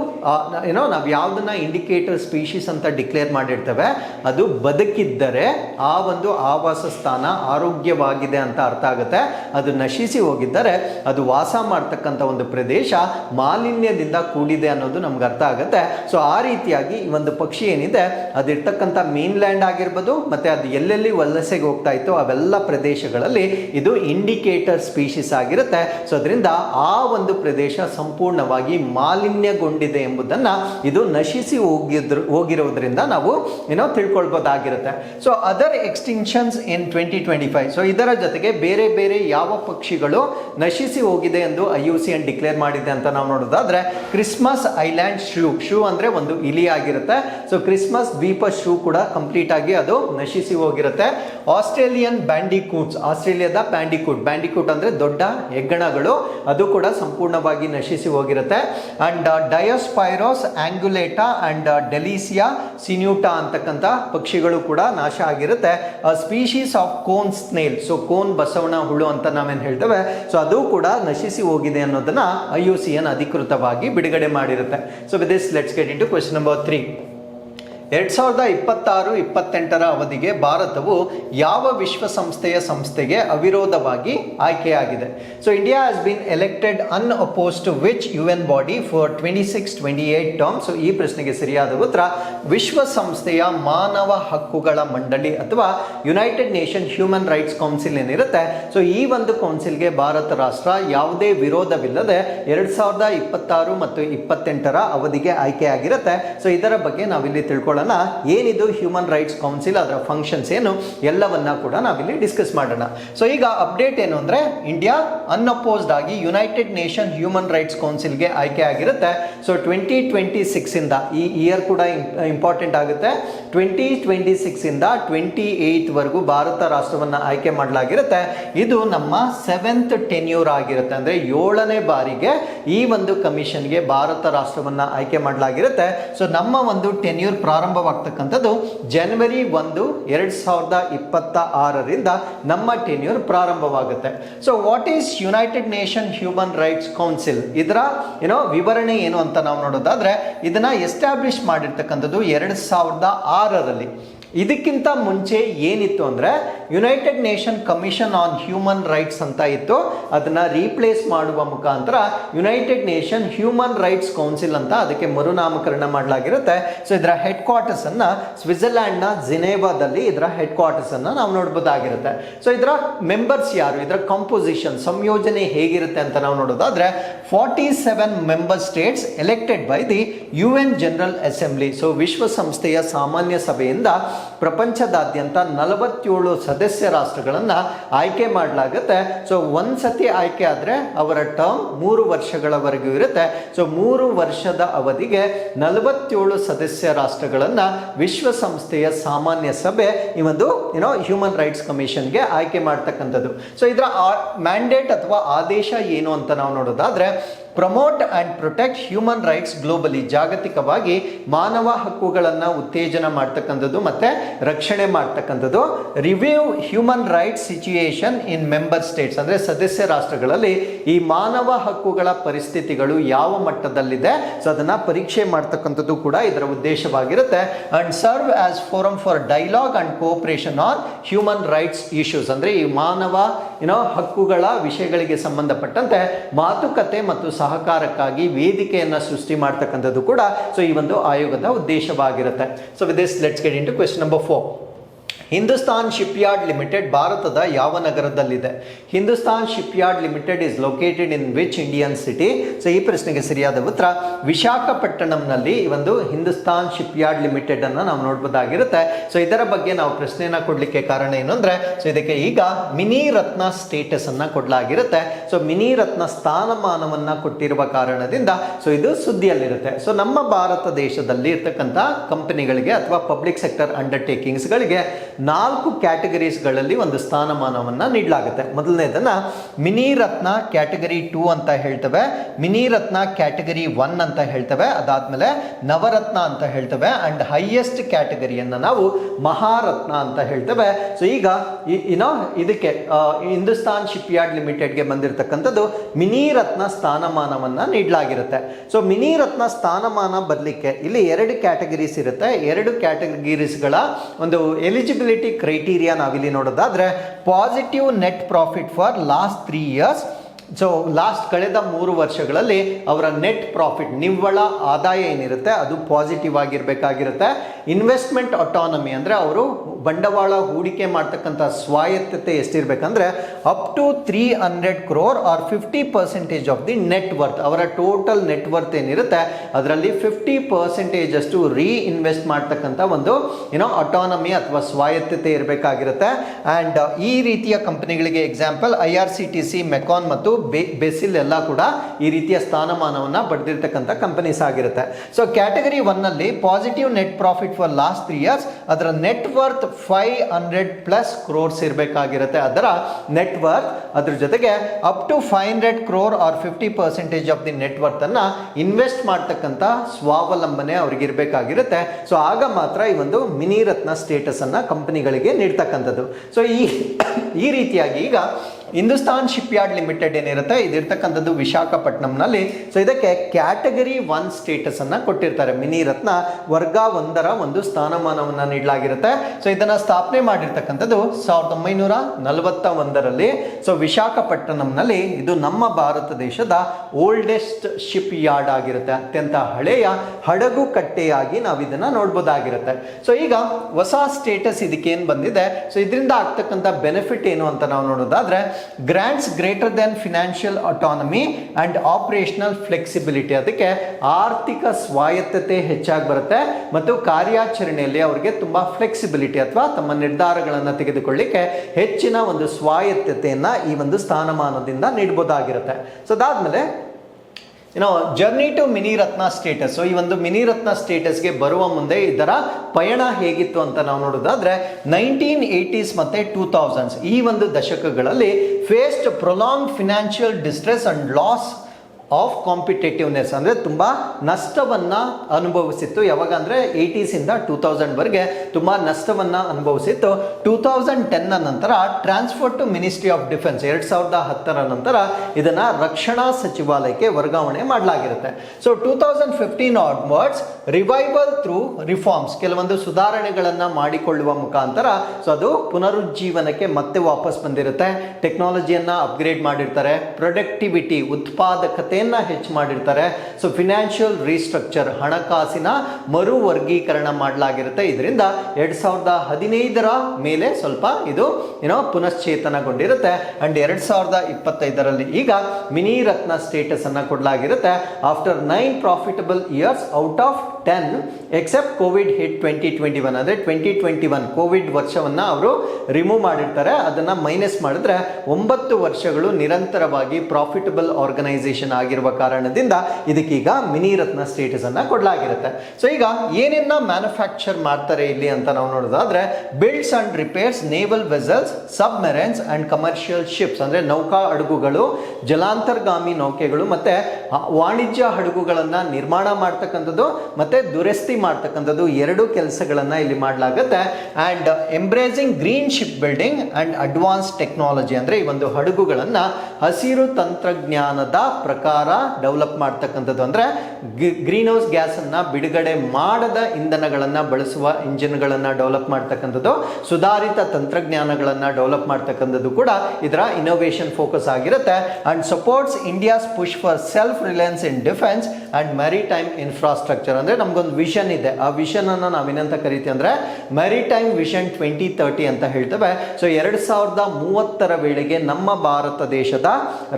A: ಏನೋ ನಾವು ಯಾವುದನ್ನ ಇಂಡಿಕೇಟರ್ ಸ್ಪೀಶೀಸ್ ಅಂತ ಡಿಕ್ಲೇರ್ ಮಾಡಿರ್ತವೆ. ಅದು ಬದುಕಿದ್ದರೆ ಆ ಒಂದು ಆವಾಸ ಸ್ಥಾನ ಆರೋಗ್ಯವಾಗಿದೆ ಅಂತ ಅರ್ಥ ಆಗುತ್ತೆ. ಅದು ನಶಿಸಿ ಹೋಗಿದ್ದರೆ ಅದು ವಾಸ ಮಾಡ್ತಕ್ಕಂಥ ಒಂದು ಪ್ರದೇಶ ಮಾಲಿನ್ಯದಿಂದ ಕೂಡಿದೆ ಅನ್ನೋದು ನಮ್ಗೆ ಅರ್ಥ ಆಗುತ್ತೆ. ಸೊ ಆ ರೀತಿಯಾಗಿ ಈ ಒಂದು ಪಕ್ಷಿ ಏನಿದೆ, ಅದಿರ್ತಕ್ಕಂಥ ಮೇನ್ಲ್ಯಾಂಡ್ ಆಗಿರ್ಬೋದು, ಮತ್ತೆ ಅದು ಎಲ್ಲೆಲ್ಲಿ ವಲಸೆಗೆ ಹೋಗ್ತಾ ಇತ್ತು ಅವೆಲ್ಲ ಪ್ರದೇಶಗಳಲ್ಲಿ ಇದು ಇಂಡಿಕೇಟರ್ ಸ್ಪೀಶೀಸ್ ಆಗಿರುತ್ತೆ. ಸೊ ಅದರಿಂದ ಆ ಒಂದು ಪ್ರದೇಶ ಸಂಪೂರ್ಣವಾಗಿ ಮಾಲಿನ್ಯಗೊಂಡಿದೆ ಎಂಬುದನ್ನ ಇದು ನಶಿಸಿ ಹೋಗಿದ್ರ ಹೋಗಿರೋದ್ರಿಂದ ನಾವು ಏನೋ ತಿಳ್ಕೊಳ್ಬೋದಾಗಿರುತ್ತೆ. So other extinctions in twenty twenty five so ಇದರ ಜೊತೆಗೆ ಬೇರೆ ಬೇರೆ ಯಾವ ಪಕ್ಷಿಗಳು ನಶಿಸಿ ಹೋಗಿದೆ ಎಂದು I U C N declare ಮಾಡಿದೆ ಅಂತ ನಾವು ನೋಡೋದಾದ್ರೆ, ಕ್ರಿಸ್ಮಸ್ ಐಲ್ಯಾಂಡ್ ಶೂ ಶೂ ಅಂದ್ರೆ ಒಂದು ಇಲಿ ಆಗಿರುತ್ತೆ. ಸೊ ಕ್ರಿಸ್ಮಸ್ ದ್ವೀಪ ಶೂ ಕೂಡ ಕಂಪ್ಲೀಟ್ ಆಗಿ ಅದು ನಶಿಸಿ ಹೋಗಿರುತ್ತೆ. ಆಸ್ಟ್ರೇಲಿಯನ್ ಬ್ಯಾಂಡಿಕೂಟ್ಸ್, ಆಸ್ಟ್ರೇಲಿಯಾದ ಬ್ಯಾಂಡಿಕೂಟ್. ಬ್ಯಾಂಡಿಕೂಟ್ ಅಂದ್ರೆ ದೊಡ್ಡ ಹೆಗ್ಗಣಗಳು. ಅದು ಕೂಡ ಸಂಪೂರ್ಣವಾಗಿ ನಶಿಸಿ ಹೋಗಿರುತ್ತೆ. ಅಂಡ್ ಡಯೋಸ್ಪೈರೋಸ್ ಆಂಗ್ಯುಲೇಟಾ ಅಂಡ್ ಡೆಲಿಸಿಯಾ ಸಿನ್ಯೂಟಾ ಅಂತಕ್ಕಂಥ ಪಕ್ಷಿಗಳು ಕೂಡ ನಾಶ ಆಗಿರುತ್ತೆ. Species of cone snail so cone Basavana ಹುಳು ಅಂತ ನಾವೇನು ಹೇಳ್ತೇವೆ ಸೊ ಅದು ಕೂಡ ನಶಿಸಿ ಹೋಗಿದೆ ಅನ್ನೋದನ್ನ ಐ ಯು ಸಿ ಎನ್ ಅಧಿಕೃತವಾಗಿ ಬಿಡುಗಡೆ ಮಾಡಿರುತ್ತೆ. So with this let's get into question number three ಎರಡ್ ಸಾವಿರದ ಇಪ್ಪತ್ತಾರು, ಇಪ್ಪತ್ತೆಂಟರ ಅವಧಿಗೆ ಭಾರತವು ಯಾವ ವಿಶ್ವಸಂಸ್ಥೆಯ ಸಂಸ್ಥೆಗೆ ಅವಿರೋಧವಾಗಿ ಆಯ್ಕೆಯಾಗಿದೆ? So India has been elected unopposed to which U N body for twenty six twenty eight term so ಈ ಪ್ರಶ್ನೆಗೆ ಸರಿಯಾದ ಉತ್ತರ, ವಿಶ್ವಸಂಸ್ಥೆಯ ಮಾನವ ಹಕ್ಕುಗಳ ಮಂಡಳಿ ಅಥವಾ United Nation human rights council ಏನಿರುತ್ತೆ? ಸೊ ಈ ಒಂದು ಕೌನ್ಸಿಲ್ಗೆ ಭಾರತ ರಾಷ್ಟ್ರ ಯಾವುದೇ ವಿರೋಧವಿಲ್ಲದೆ ಎರಡ್ ಸಾವಿರದ ಇಪ್ಪತ್ತಾರು ಮತ್ತು ಇಪ್ಪತ್ತೆಂಟರ ಅವಧಿಗೆ ಆಯ್ಕೆಯಾಗಿರುತ್ತೆ. ಸೊ ಇದರ ಬಗ್ಗೆ ನಾವಿಲ್ಲಿ ತಿಳ್ಕೊಳ್ಳೋಣ. ಏನಿದು? ಹ್ಯೂಮನ್ ರೈಟ್ಸ್ ಕೌನ್ಸಿಲ್ ಅದರ ಫಂಕ್ಷನ್ಸ್ ಏನು? ಎಲ್ಲವನ್ನ ಕೂಡ ನಾವಿಲ್ಲಿ ಡಿಸ್ಕಸ್ ಮಾಡೋಣ. ಸೊ ಈಗ ಅಪ್ಡೇಟ್ ಏನು ಅಂದರೆ ಇಂಡಿಯಾ ಅನ್ಅಪೋಸ್ಡ್ ಆಗಿ ಯುನೈಟೆಡ್ ನೇಷನ್ ಹ್ಯೂಮನ್ ರೈಟ್ಸ್ ಕೌನ್ಸಿಲ್ಗೆ ಆಯ್ಕೆ ಆಗಿರುತ್ತೆ. ಸೊ ಟ್ವೆಂಟಿ ಟ್ವೆಂಟಿ ಸಿಕ್ಸ್ ಇಂದ ಈ ಇಯರ್ ಕೂಡ ಇಂಪಾರ್ಟೆಂಟ್ ಆಗುತ್ತೆ. ಟ್ವೆಂಟಿ ಟ್ವೆಂಟಿ ಸಿಕ್ಸ್ ಇಂದ ಟ್ವೆಂಟಿ ಏಯ್ತ್ ವರೆಗೂ ಭಾರತ ರಾಷ್ಟ್ರವನ್ನ ಆಯ್ಕೆ ಮಾಡಲಾಗಿರುತ್ತೆ. ಇದು ನಮ್ಮ ಸೆವೆಂತ್ ಟೆನ್ಯೂರ್ ಆಗಿರುತ್ತೆ. ಅಂದ್ರೆ ಏಳನೇ ಬಾರಿಗೆ ಈ ಒಂದು ಕಮಿಷನ್ಗೆ ಭಾರತ ರಾಷ್ಟ್ರವನ್ನ ಆಯ್ಕೆ ಮಾಡಲಾಗಿರುತ್ತೆ. ಸೊ ನಮ್ಮ ಒಂದು ಟೆನ್ಯೂರ್ ಪ್ರಾರಂಭವಾಗ್ತಕ್ಕಂಥದ್ದು ಜನವರಿ ಒಂದು, ಎರಡು ಸಾವಿರದ ಇಪ್ಪತ್ತ ಆರರಿಂದ ನಮ್ಮ tenure ಪ್ರಾರಂಭವಾಗುತ್ತೆ. So what is United Nation human rights council ಇದರ ಏನೋ ವಿವರಣೆ ಏನು ಅಂತ ನಾವು ನೋಡೋದಾದ್ರೆ, ಇದನ್ನ ಎಸ್ಟಾಬ್ಲಿಷ್ ಮಾಡಿರ್ತಕ್ಕಂಥದ್ದು ಎರಡು ಸಾವಿರದ ಆರರಲ್ಲಿ. ಇದಕ್ಕಿಂತ ಮುಂಚೆ ಏನಿತ್ತು ಅಂದರೆ United Nation commission on human rights ಅಂತ ಇತ್ತು. ಅದನ್ನು ರೀಪ್ಲೇಸ್ ಮಾಡುವ ಮುಖಾಂತರ United Nation human rights council ಅಂತ ಅದಕ್ಕೆ ಮರುನಾಮಕರಣ ಮಾಡಲಾಗಿರುತ್ತೆ. ಸೊ ಇದರ ಹೆಡ್ ಕ್ವಾರ್ಟರ್ಸನ್ನು ಸ್ವಿಟ್ಜರ್ಲ್ಯಾಂಡ್ನ ಜಿನೇವಾದಲ್ಲಿ ಇದರ ಹೆಡ್ ಕ್ವಾರ್ಟರ್ಸನ್ನು ನಾವು ನೋಡ್ಬೋದಾಗಿರುತ್ತೆ. ಸೊ ಇದರ ಮೆಂಬರ್ಸ್ ಯಾರು? ಇದರ ಕಂಪೋಸಿಷನ್ ಸಂಯೋಜನೆ ಹೇಗಿರುತ್ತೆ ಅಂತ ನಾವು ನೋಡೋದಾದರೆ forty seven member states elected by the U N general assembly so ವಿಶ್ವಸಂಸ್ಥೆಯ ಸಾಮಾನ್ಯ ಸಭೆಯಿಂದ ಪ್ರಪಂಚದಾದ್ಯಂತ ನಲವತ್ತೇಳು ಸದಸ್ಯ ರಾಷ್ಟ್ರಗಳನ್ನು ಆಯ್ಕೆ ಮಾಡಲಾಗುತ್ತೆ. ಸೊ ಒಂದ್ಸತಿ ಆಯ್ಕೆ ಆದರೆ ಅವರ ಟರ್ಮ್ ಮೂರು ವರ್ಷಗಳವರೆಗೂ ಇರುತ್ತೆ. ಸೊ ಮೂರು ವರ್ಷದ ಅವಧಿಗೆ ನಲವತ್ತೇಳು ಸದಸ್ಯ ರಾಷ್ಟ್ರಗಳನ್ನು ವಿಶ್ವಸಂಸ್ಥೆಯ ಸಾಮಾನ್ಯ ಸಭೆ ಈ ಒಂದು ಏನೋ ಹ್ಯೂಮನ್ ರೈಟ್ಸ್ ಕಮಿಷನ್ಗೆ ಆಯ್ಕೆ ಮಾಡ್ತಕ್ಕಂಥದ್ದು. ಸೊ ಇದರ ಮ್ಯಾಂಡೇಟ್ ಅಥವಾ ಆದೇಶ ಏನು ಅಂತ ನಾವು ನೋಡೋದಾದ್ರೆ promote and protect human rights globally ಜಾಗತಿಕವಾಗಿ ಮಾನವ ಹಕ್ಕುಗಳನ್ನು ಉತ್ತೇಜನ ಮಾಡ್ತಕ್ಕಂಥದ್ದು ಮತ್ತು ರಕ್ಷಣೆ ಮಾಡ್ತಕ್ಕಂಥದ್ದು. Review human rights situation in member states ಅಂದರೆ ಸದಸ್ಯ ರಾಷ್ಟ್ರಗಳಲ್ಲಿ ಈ ಮಾನವ ಹಕ್ಕುಗಳ ಪರಿಸ್ಥಿತಿಗಳು ಯಾವ ಮಟ್ಟದಲ್ಲಿದೆ? ಸೊ ಅದನ್ನು ಪರೀಕ್ಷೆ ಮಾಡ್ತಕ್ಕಂಥದ್ದು ಕೂಡ ಇದರ ಉದ್ದೇಶವಾಗಿರುತ್ತೆ. And serve as forum for dialogue and cooperation on human rights issues ಅಂದರೆ ಈ ಮಾನವ ಏನೋ ಹಕ್ಕುಗಳ ವಿಷಯಗಳಿಗೆ ಸಂಬಂಧಪಟ್ಟಂತೆ ಮಾತುಕತೆ ಮತ್ತು ಸಹಕಾರಕ್ಕಾಗಿ ವೇದಿಕೆಯನ್ನು ಸೃಷ್ಟಿ ಮಾಡ್ತಕ್ಕಂಥದ್ದು ಕೂಡ ಸೊ ಈ ಒಂದು ಆಯೋಗದ ಉದ್ದೇಶವಾಗಿರುತ್ತೆ. So with this let's get into question number four Hindustan shipyard limited ಭಾರತದ ಯಾವ ನಗರದಲ್ಲಿದೆ? Hindustan shipyard limited is located in which Indian city so ಈ ಪ್ರಶ್ನೆಗೆ ಸರಿಯಾದ ಉತ್ತರ, ವಿಶಾಖಪಟ್ಟಣಂನಲ್ಲಿ ಈ ಒಂದು ಹಿಂದೂಸ್ತಾನ್ ಶಿಪ್ಯಾರ್ಡ್ ಲಿಮಿಟೆಡ್ ಅನ್ನು ನಾವು ನೋಡ್ಬೋದಾಗಿರುತ್ತೆ. ಸೊ ಇದರ ಬಗ್ಗೆ ನಾವು ಪ್ರಶ್ನೆಯನ್ನು ಕೊಡಲಿಕ್ಕೆ ಕಾರಣ ಏನು ಅಂದರೆ ಸೊ ಇದಕ್ಕೆ ಈಗ ಮಿನಿ ರತ್ನ ಸ್ಟೇಟಸ್ ಅನ್ನ ಕೊಡಲಾಗಿರುತ್ತೆ. ಸೊ ಮಿನಿ ರತ್ನ ಸ್ಥಾನಮಾನವನ್ನು ಕೊಟ್ಟಿರುವ ಕಾರಣದಿಂದ ಸೊ ಇದು ಸುದ್ದಿಯಲ್ಲಿರುತ್ತೆ. ಸೊ ನಮ್ಮ ಭಾರತ ದೇಶದಲ್ಲಿ ಇರ್ತಕ್ಕಂಥ ಕಂಪನಿಗಳಿಗೆ ಅಥವಾ ಪಬ್ಲಿಕ್ ಸೆಕ್ಟರ್ ಅಂಡರ್ಟೇಕಿಂಗ್ಸ್ಗಳಿಗೆ ನಾಲ್ಕು ಕ್ಯಾಟಗರೀಸ್ಗಳಲ್ಲಿ ಒಂದು ಸ್ಥಾನಮಾನವನ್ನು ನೀಡಲಾಗುತ್ತೆ. ಮೊದಲನೇದನ್ನು ಮಿನಿ ರತ್ನ ಕ್ಯಾಟಗರಿ ಟೂ ಅಂತ ಹೇಳ್ತವೆ, ಮಿನಿ ರತ್ನ ಕ್ಯಾಟಗರಿ ಒನ್ ಅಂತ ಹೇಳ್ತವೆ, ಅದಾದ್ಮೇಲೆ ನವರತ್ನ ಅಂತ ಹೇಳ್ತವೆ, ಅಂಡ್ ಹೈಯೆಸ್ಟ್ ಕ್ಯಾಟಗರಿಯನ್ನು ನಾವು ಮಹಾರತ್ನ ಅಂತ ಹೇಳ್ತೇವೆ. ಸೊ ಈಗ ಏನೋ ಇದಕ್ಕೆ ಹಿಂದೂಸ್ತಾನ್ ಶಿಪ್ ಯಾರ್ಡ್ ಲಿಮಿಟೆಡ್ಗೆ ಬಂದಿರತಕ್ಕಂಥದ್ದು ಮಿನಿ ರತ್ನ ಸ್ಥಾನಮಾನವನ್ನ ನೀಡಲಾಗಿರುತ್ತೆ. ಸೊ ಮಿನಿ ರತ್ನ ಸ್ಥಾನಮಾನ ಬರಲಿಕ್ಕೆ ಇಲ್ಲಿ ಎರಡು ಕ್ಯಾಟಗರೀಸ್ ಇರುತ್ತೆ. ಎರಡು ಕ್ಯಾಟಗರೀಸ್ಗಳ ಒಂದು ಎಲಿಜಿಬಿಲಿಟಿ ಕ್ರೈಟೀರಿಯಾ ನಾವಿಲ್ಲಿ ನೋಡೋದಾದ್ರೆ positive net profit for last three years so last ಕಳೆದ ಮೂರು ವರ್ಷಗಳಲ್ಲಿ ಅವರ ನೆಟ್ ಪ್ರಾಫಿಟ್ ನಿವ್ವಳ ಆದಾಯ ಏನಿರುತ್ತೆ? ಅದು ಪಾಸಿಟಿವ್ ಆಗಿರಬೇಕಾಗಿರುತ್ತೆ. ಇನ್ವೆಸ್ಟ್ಮೆಂಟ್ ಅಟಾನಮಿ ಅಂದರೆ ಅವರು ಬಂಡವಾಳ ಹೂಡಿಕೆ ಮಾಡ್ತಕ್ಕಂಥ ಸ್ವಾಯತ್ತತೆ ಎಷ್ಟಿರಬೇಕಂದ್ರೆ up to three hundred crore or fifty percentage of the net worth ಅವರ ಟೋಟಲ್ ನೆಟ್ ವರ್ತ್ ಏನಿರುತ್ತೆ, ಅದರಲ್ಲಿ ಫಿಫ್ಟಿ ಪರ್ಸೆಂಟೇಜ್ ಅಷ್ಟು ರೀ ಇನ್ವೆಸ್ಟ್ ಮಾಡ್ತಕ್ಕಂಥ ಒಂದು ಏನೋ ಅಟಾನಮಿ ಅಥವಾ ಸ್ವಾಯತ್ತತೆ ಇರಬೇಕಾಗಿರುತ್ತೆ. ಆ್ಯಂಡ್ ಈ ರೀತಿಯ ಕಂಪನಿಗಳಿಗೆ example I R C T C Mecon ಮತ್ತು ಬೆಸಿಲ್ ಎಲ್ಲ ಕೂಡ ಈ ರೀತಿಯ ಸ್ಥಾನಮಾನವನ್ನು ಪಡೆದಿರ್ತಕ್ಕಂಥ ಕಂಪನೀಸ್ ಆಗಿರುತ್ತೆ. ಸೊ ಕ್ಯಾಟಗರಿ ಒನ್ನಲ್ಲಿ positive net profit for last three years ಅದರ net worth five hundred plus crores ಇರಬೇಕಾಗಿರುತ್ತೆ. ಅದರ ನೆಟ್ವರ್ಕ್ ಅದ್ರ ಜೊತೆಗೆ up to five hundred crore or fifty percentage of the network ಅನ್ನ ಇನ್ವೆಸ್ಟ್ ಮಾಡ್ತಕ್ಕಂಥ ಸ್ವಾವಲಂಬನೆ ಅವ್ರಿಗೆ ಇರಬೇಕಾಗಿರುತ್ತೆ. ಸೊ ಆಗ ಮಾತ್ರ ಈ ಒಂದು ಮಿನಿ ರತ್ನ ಸ್ಟೇಟಸ್ ಅನ್ನ ಕಂಪನಿಗಳಿಗೆ ನೀಡ್ತಕ್ಕಂಥದ್ದು. ಸೊ ಈ ಈ ರೀತಿಯಾಗಿ ಈಗ ಹಿಂದೂಸ್ತಾನ್ ಶಿಪ್ ಯಾರ್ಡ್ ಲಿಮಿಟೆಡ್ ಏನಿರುತ್ತೆ? ಇದಿರ್ತಕ್ಕಂಥದ್ದು ವಿಶಾಖಪಟ್ಟಣಂನಲ್ಲಿ ಸೊ ಇದಕ್ಕೆ ಕ್ಯಾಟಗರಿ ಒನ್ ಸ್ಟೇಟಸ್ ಅನ್ನ ಕೊಟ್ಟಿರ್ತಾರೆ. ಮಿನಿ ರತ್ನ ವರ್ಗ ಒಂದರ ಒಂದು ಸ್ಥಾನಮಾನವನ್ನ ನೀಡಲಾಗಿರುತ್ತೆ. ಸೊ ಇದನ್ನ ಸ್ಥಾಪನೆ ಮಾಡಿರ್ತಕ್ಕಂಥದ್ದು ಸಾವಿರದ ಒಂಬೈನೂರ ನಲವತ್ತ ಒಂದರಲ್ಲಿ ಸೊ ವಿಶಾಖಪಟ್ಟಣಂನಲ್ಲಿ ಇದು ನಮ್ಮ ಭಾರತ ದೇಶದ ಓಲ್ಡೆಸ್ಟ್ ಶಿಪ್ ಯಾರ್ಡ್ ಆಗಿರುತ್ತೆ. ಅತ್ಯಂತ ಹಳೆಯ ಹಡಗು ಕಟ್ಟೆಯಾಗಿ ನಾವು ಇದನ್ನ ನೋಡ್ಬೋದಾಗಿರುತ್ತೆ. ಸೊ ಈಗ ಹೊಸ ಸ್ಟೇಟಸ್ ಇದಕ್ಕೆ ಏನು ಬಂದಿದೆ? ಸೊ ಇದರಿಂದ ಆಗ್ತಕ್ಕಂಥ ಬೆನಿಫಿಟ್ ಏನು ಅಂತ ನಾವು ನೋಡೋದಾದ್ರೆ grants greater then financial autonomy and operational flexibility ಅದಕ್ಕೆ ಆರ್ಥಿಕ ಸ್ವಾಯತ್ತತೆ ಹೆಚ್ಚಾಗಿ ಬರುತ್ತೆ ಮತ್ತು ಕಾರ್ಯಾಚರಣೆಯಲ್ಲಿ ಅವರಿಗೆ ತುಂಬ ಫ್ಲೆಕ್ಸಿಬಿಲಿಟಿ ಅಥವಾ ತಮ್ಮ ನಿರ್ಧಾರಗಳನ್ನು ತೆಗೆದುಕೊಳ್ಳಿಕ್ಕೆ ಹೆಚ್ಚಿನ ಒಂದು ಸ್ವಾಯತ್ತತೆಯನ್ನು ಈ ಒಂದು ಸ್ಥಾನಮಾನದಿಂದ ನೀಡಬಹುದಾಗಿರುತ್ತೆ ಸೊ ಅದಾದ್ಮೇಲೆ ಏನೋ journey to mini Ratna status ಈ ಒಂದು ಮಿನಿ ರತ್ನ ಸ್ಟೇಟಸ್ಗೆ ಬರುವ ಮುಂದೆ ಇದರ ಪಯಣ ಹೇಗಿತ್ತು ಅಂತ ನಾವು ನೋಡೋದಾದ್ರೆ ನೈನ್ಟೀನ್ ಏಯ್ಟೀಸ್ ಮತ್ತೆ ಟೂ ತೌಸಂಡ್ಸ್ ಈ ಒಂದು ದಶಕಗಳಲ್ಲಿ faced prolong financial distress and loss of competitiveness ಅಂದರೆ ತುಂಬ ನಷ್ಟವನ್ನು ಅನುಭವಿಸಿತ್ತು. ಯಾವಾಗ ಅಂದರೆ ಏಯ್ಟೀಸಿಂದ ಟೂ ತೌಸಂಡ್ವರೆಗೆ ತುಂಬ ನಷ್ಟವನ್ನು ಅನುಭವಿಸಿತ್ತು. ಟೂ ತೌಸಂಡ್ ಟೆನ್ನ ನಂತರ transfer to ministry of defence ಎರಡು ಸಾವಿರದ ಹತ್ತರ ನಂತರ ಇದನ್ನು ರಕ್ಷಣಾ ಸಚಿವಾಲಯಕ್ಕೆ ವರ್ಗಾವಣೆ ಮಾಡಲಾಗಿರುತ್ತೆ. So two thousand fifteen onwards revival through reforms ಕೆಲವೊಂದು ಸುಧಾರಣೆಗಳನ್ನು ಮಾಡಿಕೊಳ್ಳುವ ಮುಖಾಂತರ ಸೊ, ಅದು ಪುನರುಜ್ಜೀವನಕ್ಕೆ ಮತ್ತೆ ವಾಪಸ್ ಬಂದಿರುತ್ತೆ. ಟೆಕ್ನಾಲಜಿಯನ್ನು ಅಪ್ಗ್ರೇಡ್ ಮಾಡಿರ್ತಾರೆ. ಪ್ರೊಡಕ್ಟಿವಿಟಿ ಉತ್ಪಾದಕತೆಯನ್ನು ಹೆಚ್ಚು ಮಾಡಿರ್ತಾರೆ. ಸೊ ಫಿನಾನ್ಷಿಯಲ್ ರೀಸ್ಟ್ರಕ್ಚರ್ ಹಣಕಾಸಿನ ಮರು ವರ್ಗೀಕರಣ ಮಾಡಲಾಗಿರುತ್ತೆ. ಇದರಿಂದ ಎರಡು ಸಾವಿರದ ಹದಿನೈದರ ಮೇಲೆ ಸ್ವಲ್ಪ ಇದು ಏನೋ ಪುನಶ್ಚೇತನಗೊಂಡಿರುತ್ತೆ. ಅಂಡ್ ಎರಡು ಸಾವಿರದ ಇಪ್ಪತ್ತೈದರಲ್ಲಿ ಈಗ ಮಿನಿ ರತ್ನ ಸ್ಟೇಟಸ್ ಅನ್ನ ಕೊಡಲಾಗಿರುತ್ತೆ. After nine profitable years out of ten except Covid hit twenty twenty one ಅಂದರೆ ಟ್ವೆಂಟಿ ಟ್ವೆಂಟಿ ಒನ್ ಕೋವಿಡ್ ವರ್ಷವನ್ನು ಅವರು ರಿಮೂವ್ ಮಾಡಿರ್ತಾರೆ. ಅದನ್ನು ಮೈನಸ್ ಮಾಡಿದ್ರೆ ಒಂಬತ್ತು ವರ್ಷಗಳು ನಿರಂತರವಾಗಿ ಪ್ರಾಫಿಟಬಲ್ ಆರ್ಗನೈಸೇಷನ್ ಆಗಿರುವ ಕಾರಣದಿಂದ ಇದಕ್ಕೀಗ ಮಿನಿ ರತ್ನ ಸ್ಟೇಟಸ್ ಅನ್ನ ಕೊಡಲಾಗಿರುತ್ತೆ. ಸೊ ಈಗ ಏನೇನ ಮ್ಯಾನುಫ್ಯಾಕ್ಚರ್ ಮಾಡ್ತಾರೆ ಇಲ್ಲಿ ಅಂತ ನಾವು ನೋಡೋದಾದ್ರೆ builds and repairs naval vessels submarines and commercial ships ಅಂದರೆ ನೌಕಾ ಹಡಗುಗಳು, ಜಲಾಂತರ್ಗಾಮಿ ನೌಕೆಗಳು ಮತ್ತು ವಾಣಿಜ್ಯ ಹಡಗುಗಳನ್ನು ನಿರ್ಮಾಣ ಮಾಡ್ತಕ್ಕಂಥದ್ದು ಮತ್ತೆ ದುರಸ್ತಿ ಮಾಡ್ತಕ್ಕಂಥದ್ದು ಎರಡು ಕೆಲಸಗಳನ್ನು ಇಲ್ಲಿ ಮಾಡಲಾಗುತ್ತೆ. And embracing green ship building and advance technology ಅಂದ್ರೆ ಈ ಒಂದು ಹಡಗುಗಳನ್ನು ಹಸಿರು ತಂತ್ರಜ್ಞಾನದ ಪ್ರಕಾರ ಡೆವಲಪ್ ಮಾಡ್ತಕ್ಕಂಥದ್ದು ಅಂದ್ರೆ ಗ್ರೀನ್ ಹೌಸ್ ಗ್ಯಾಸ್ ಅನ್ನ ಬಿಡುಗಡೆ ಮಾಡದ ಇಂಧನಗಳನ್ನು ಬಳಸುವ ಇಂಜಿನ್ಗಳನ್ನು ಡೆವಲಪ್ ಮಾಡ್ತಕ್ಕಂಥದ್ದು. ಸುಧಾರಿತ ತಂತ್ರಜ್ಞಾನಗಳನ್ನು ಡೆವಲಪ್ ಮಾಡ್ತಕ್ಕಂಥದ್ದು ಕೂಡ ಇದರ ಇನೋವೇಷನ್ ಫೋಕಸ್ ಆಗಿರುತ್ತೆ. And supports India's push for self reliance in defence and maritime infrastructure ಅಂದರೆ ನಮಗೊಂದು ವಿಷನ್ ಇದೆ. ಆ ವಿಷನನ್ನು ನಾವು ನಾವೇನಂತ ಕರಿತೀವಿ ಅಂದರೆ ಮೆರಿಟೈಮ್ ವಿಷನ್ ಟ್ವೆಂಟಿ ತರ್ಟಿ ಅಂತ ಹೇಳ್ತೇವೆ. ಸೊ ಎರಡು ಸಾವಿರದ ಮೂವತ್ತರ ವೇಳೆಗೆ ನಮ್ಮ ಭಾರತ ದೇಶದ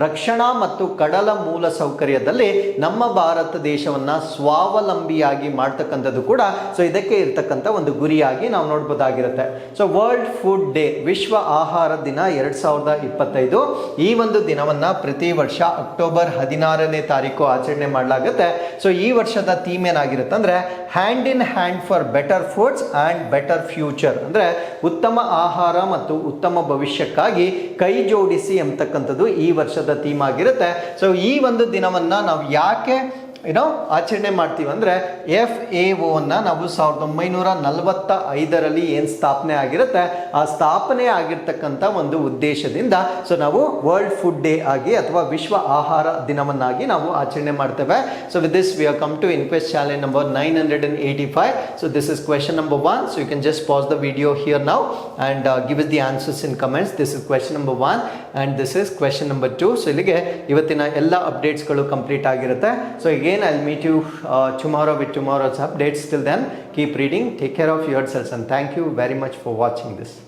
A: ರಕ್ಷಣಾ ಮತ್ತು ಕಡಲ ಮೂಲ ಸೌಕರ್ಯದಲ್ಲಿ ನಮ್ಮ ಭಾರತ ದೇಶವನ್ನು ಸ್ವಾವಲಂಬಿಯಾಗಿ ಮಾಡ್ತಕ್ಕಂಥದ್ದು ಕೂಡ ಸೊ ಇದಕ್ಕೆ ಇರ್ತಕ್ಕಂಥ ಒಂದು ಗುರಿಯಾಗಿ ನಾವು ನೋಡ್ಬೋದಾಗಿರುತ್ತೆ. ಸೊ ವರ್ಲ್ಡ್ ಫುಡ್ ಡೇ ವಿಶ್ವ ಆಹಾರ ದಿನ ಎರಡು ಸಾವಿರದ ಇಪ್ಪತ್ತೈದು. ಈ ಒಂದು ದಿನವನ್ನು ಪ್ರತಿ ವರ್ಷ ಅಕ್ಟೋಬರ್ ಹದಿನಾರನೇ ತಾರೀಕು ಆಚರಣೆ ಮಾಡಲಾಗುತ್ತೆ. ಸೊ ಈ ವರ್ಷದ ಥೀಮ್ ಏನಾಗಿರುತ್ತೆ ಅಂದ್ರೆ hand in hand for better foods and better future ಅಂದರೆ, ಉತ್ತಮ ಆಹಾರ ಮತ್ತು ಉತ್ತಮ ಭವಿಷ್ಯಕ್ಕಾಗಿ ಕೈ ಜೋಡಿಸಿ ಎಂಬತಕ್ಕಂಥದ್ದು ಈ ವರ್ಷದ ಥೀಮ್ ಆಗಿರುತ್ತೆ. ಸೊ ಈ ಒಂದು ದಿನವನ್ನ ನಾವು ಯಾಕೆ ಏನೋ ಆಚರಣೆ ಮಾಡ್ತೀವಿ ಅಂದರೆ ಎಫ್ ಎ ಓನ ನಾವು ಸಾವಿರದ ಒಂಬೈನೂರ ನಲವತ್ತ ಐದರಲ್ಲಿ ಏನು ಸ್ಥಾಪನೆ ಆಗಿರುತ್ತೆ? ಆ ಸ್ಥಾಪನೆ ಆಗಿರ್ತಕ್ಕಂಥ ಒಂದು ಉದ್ದೇಶದಿಂದ ಸೊ ನಾವು ವರ್ಲ್ಡ್ ಫುಡ್ ಡೇ ಆಗಿ ಅಥವಾ ವಿಶ್ವ ಆಹಾರ ದಿನವನ್ನಾಗಿ ನಾವು ಆಚರಣೆ ಮಾಡ್ತೇವೆ. So with this we are come to inquest challenge number nine hundred and eighty five so this is question number one so you can just pass the video here now and give is the answers in comments this is question number one and this is question number two so ಇಲ್ಲಿಗೆ ಇವತ್ತಿನ ಎಲ್ಲ ಅಪ್ಡೇಟ್ಸ್ಗಳು ಕಂಪ್ಲೀಟ್ ಆಗಿರುತ್ತೆ. So again i'll meet you uh, tomorrow with tomorrow's updates. Till then keep reading take care of yourselves and thank you very much for watching this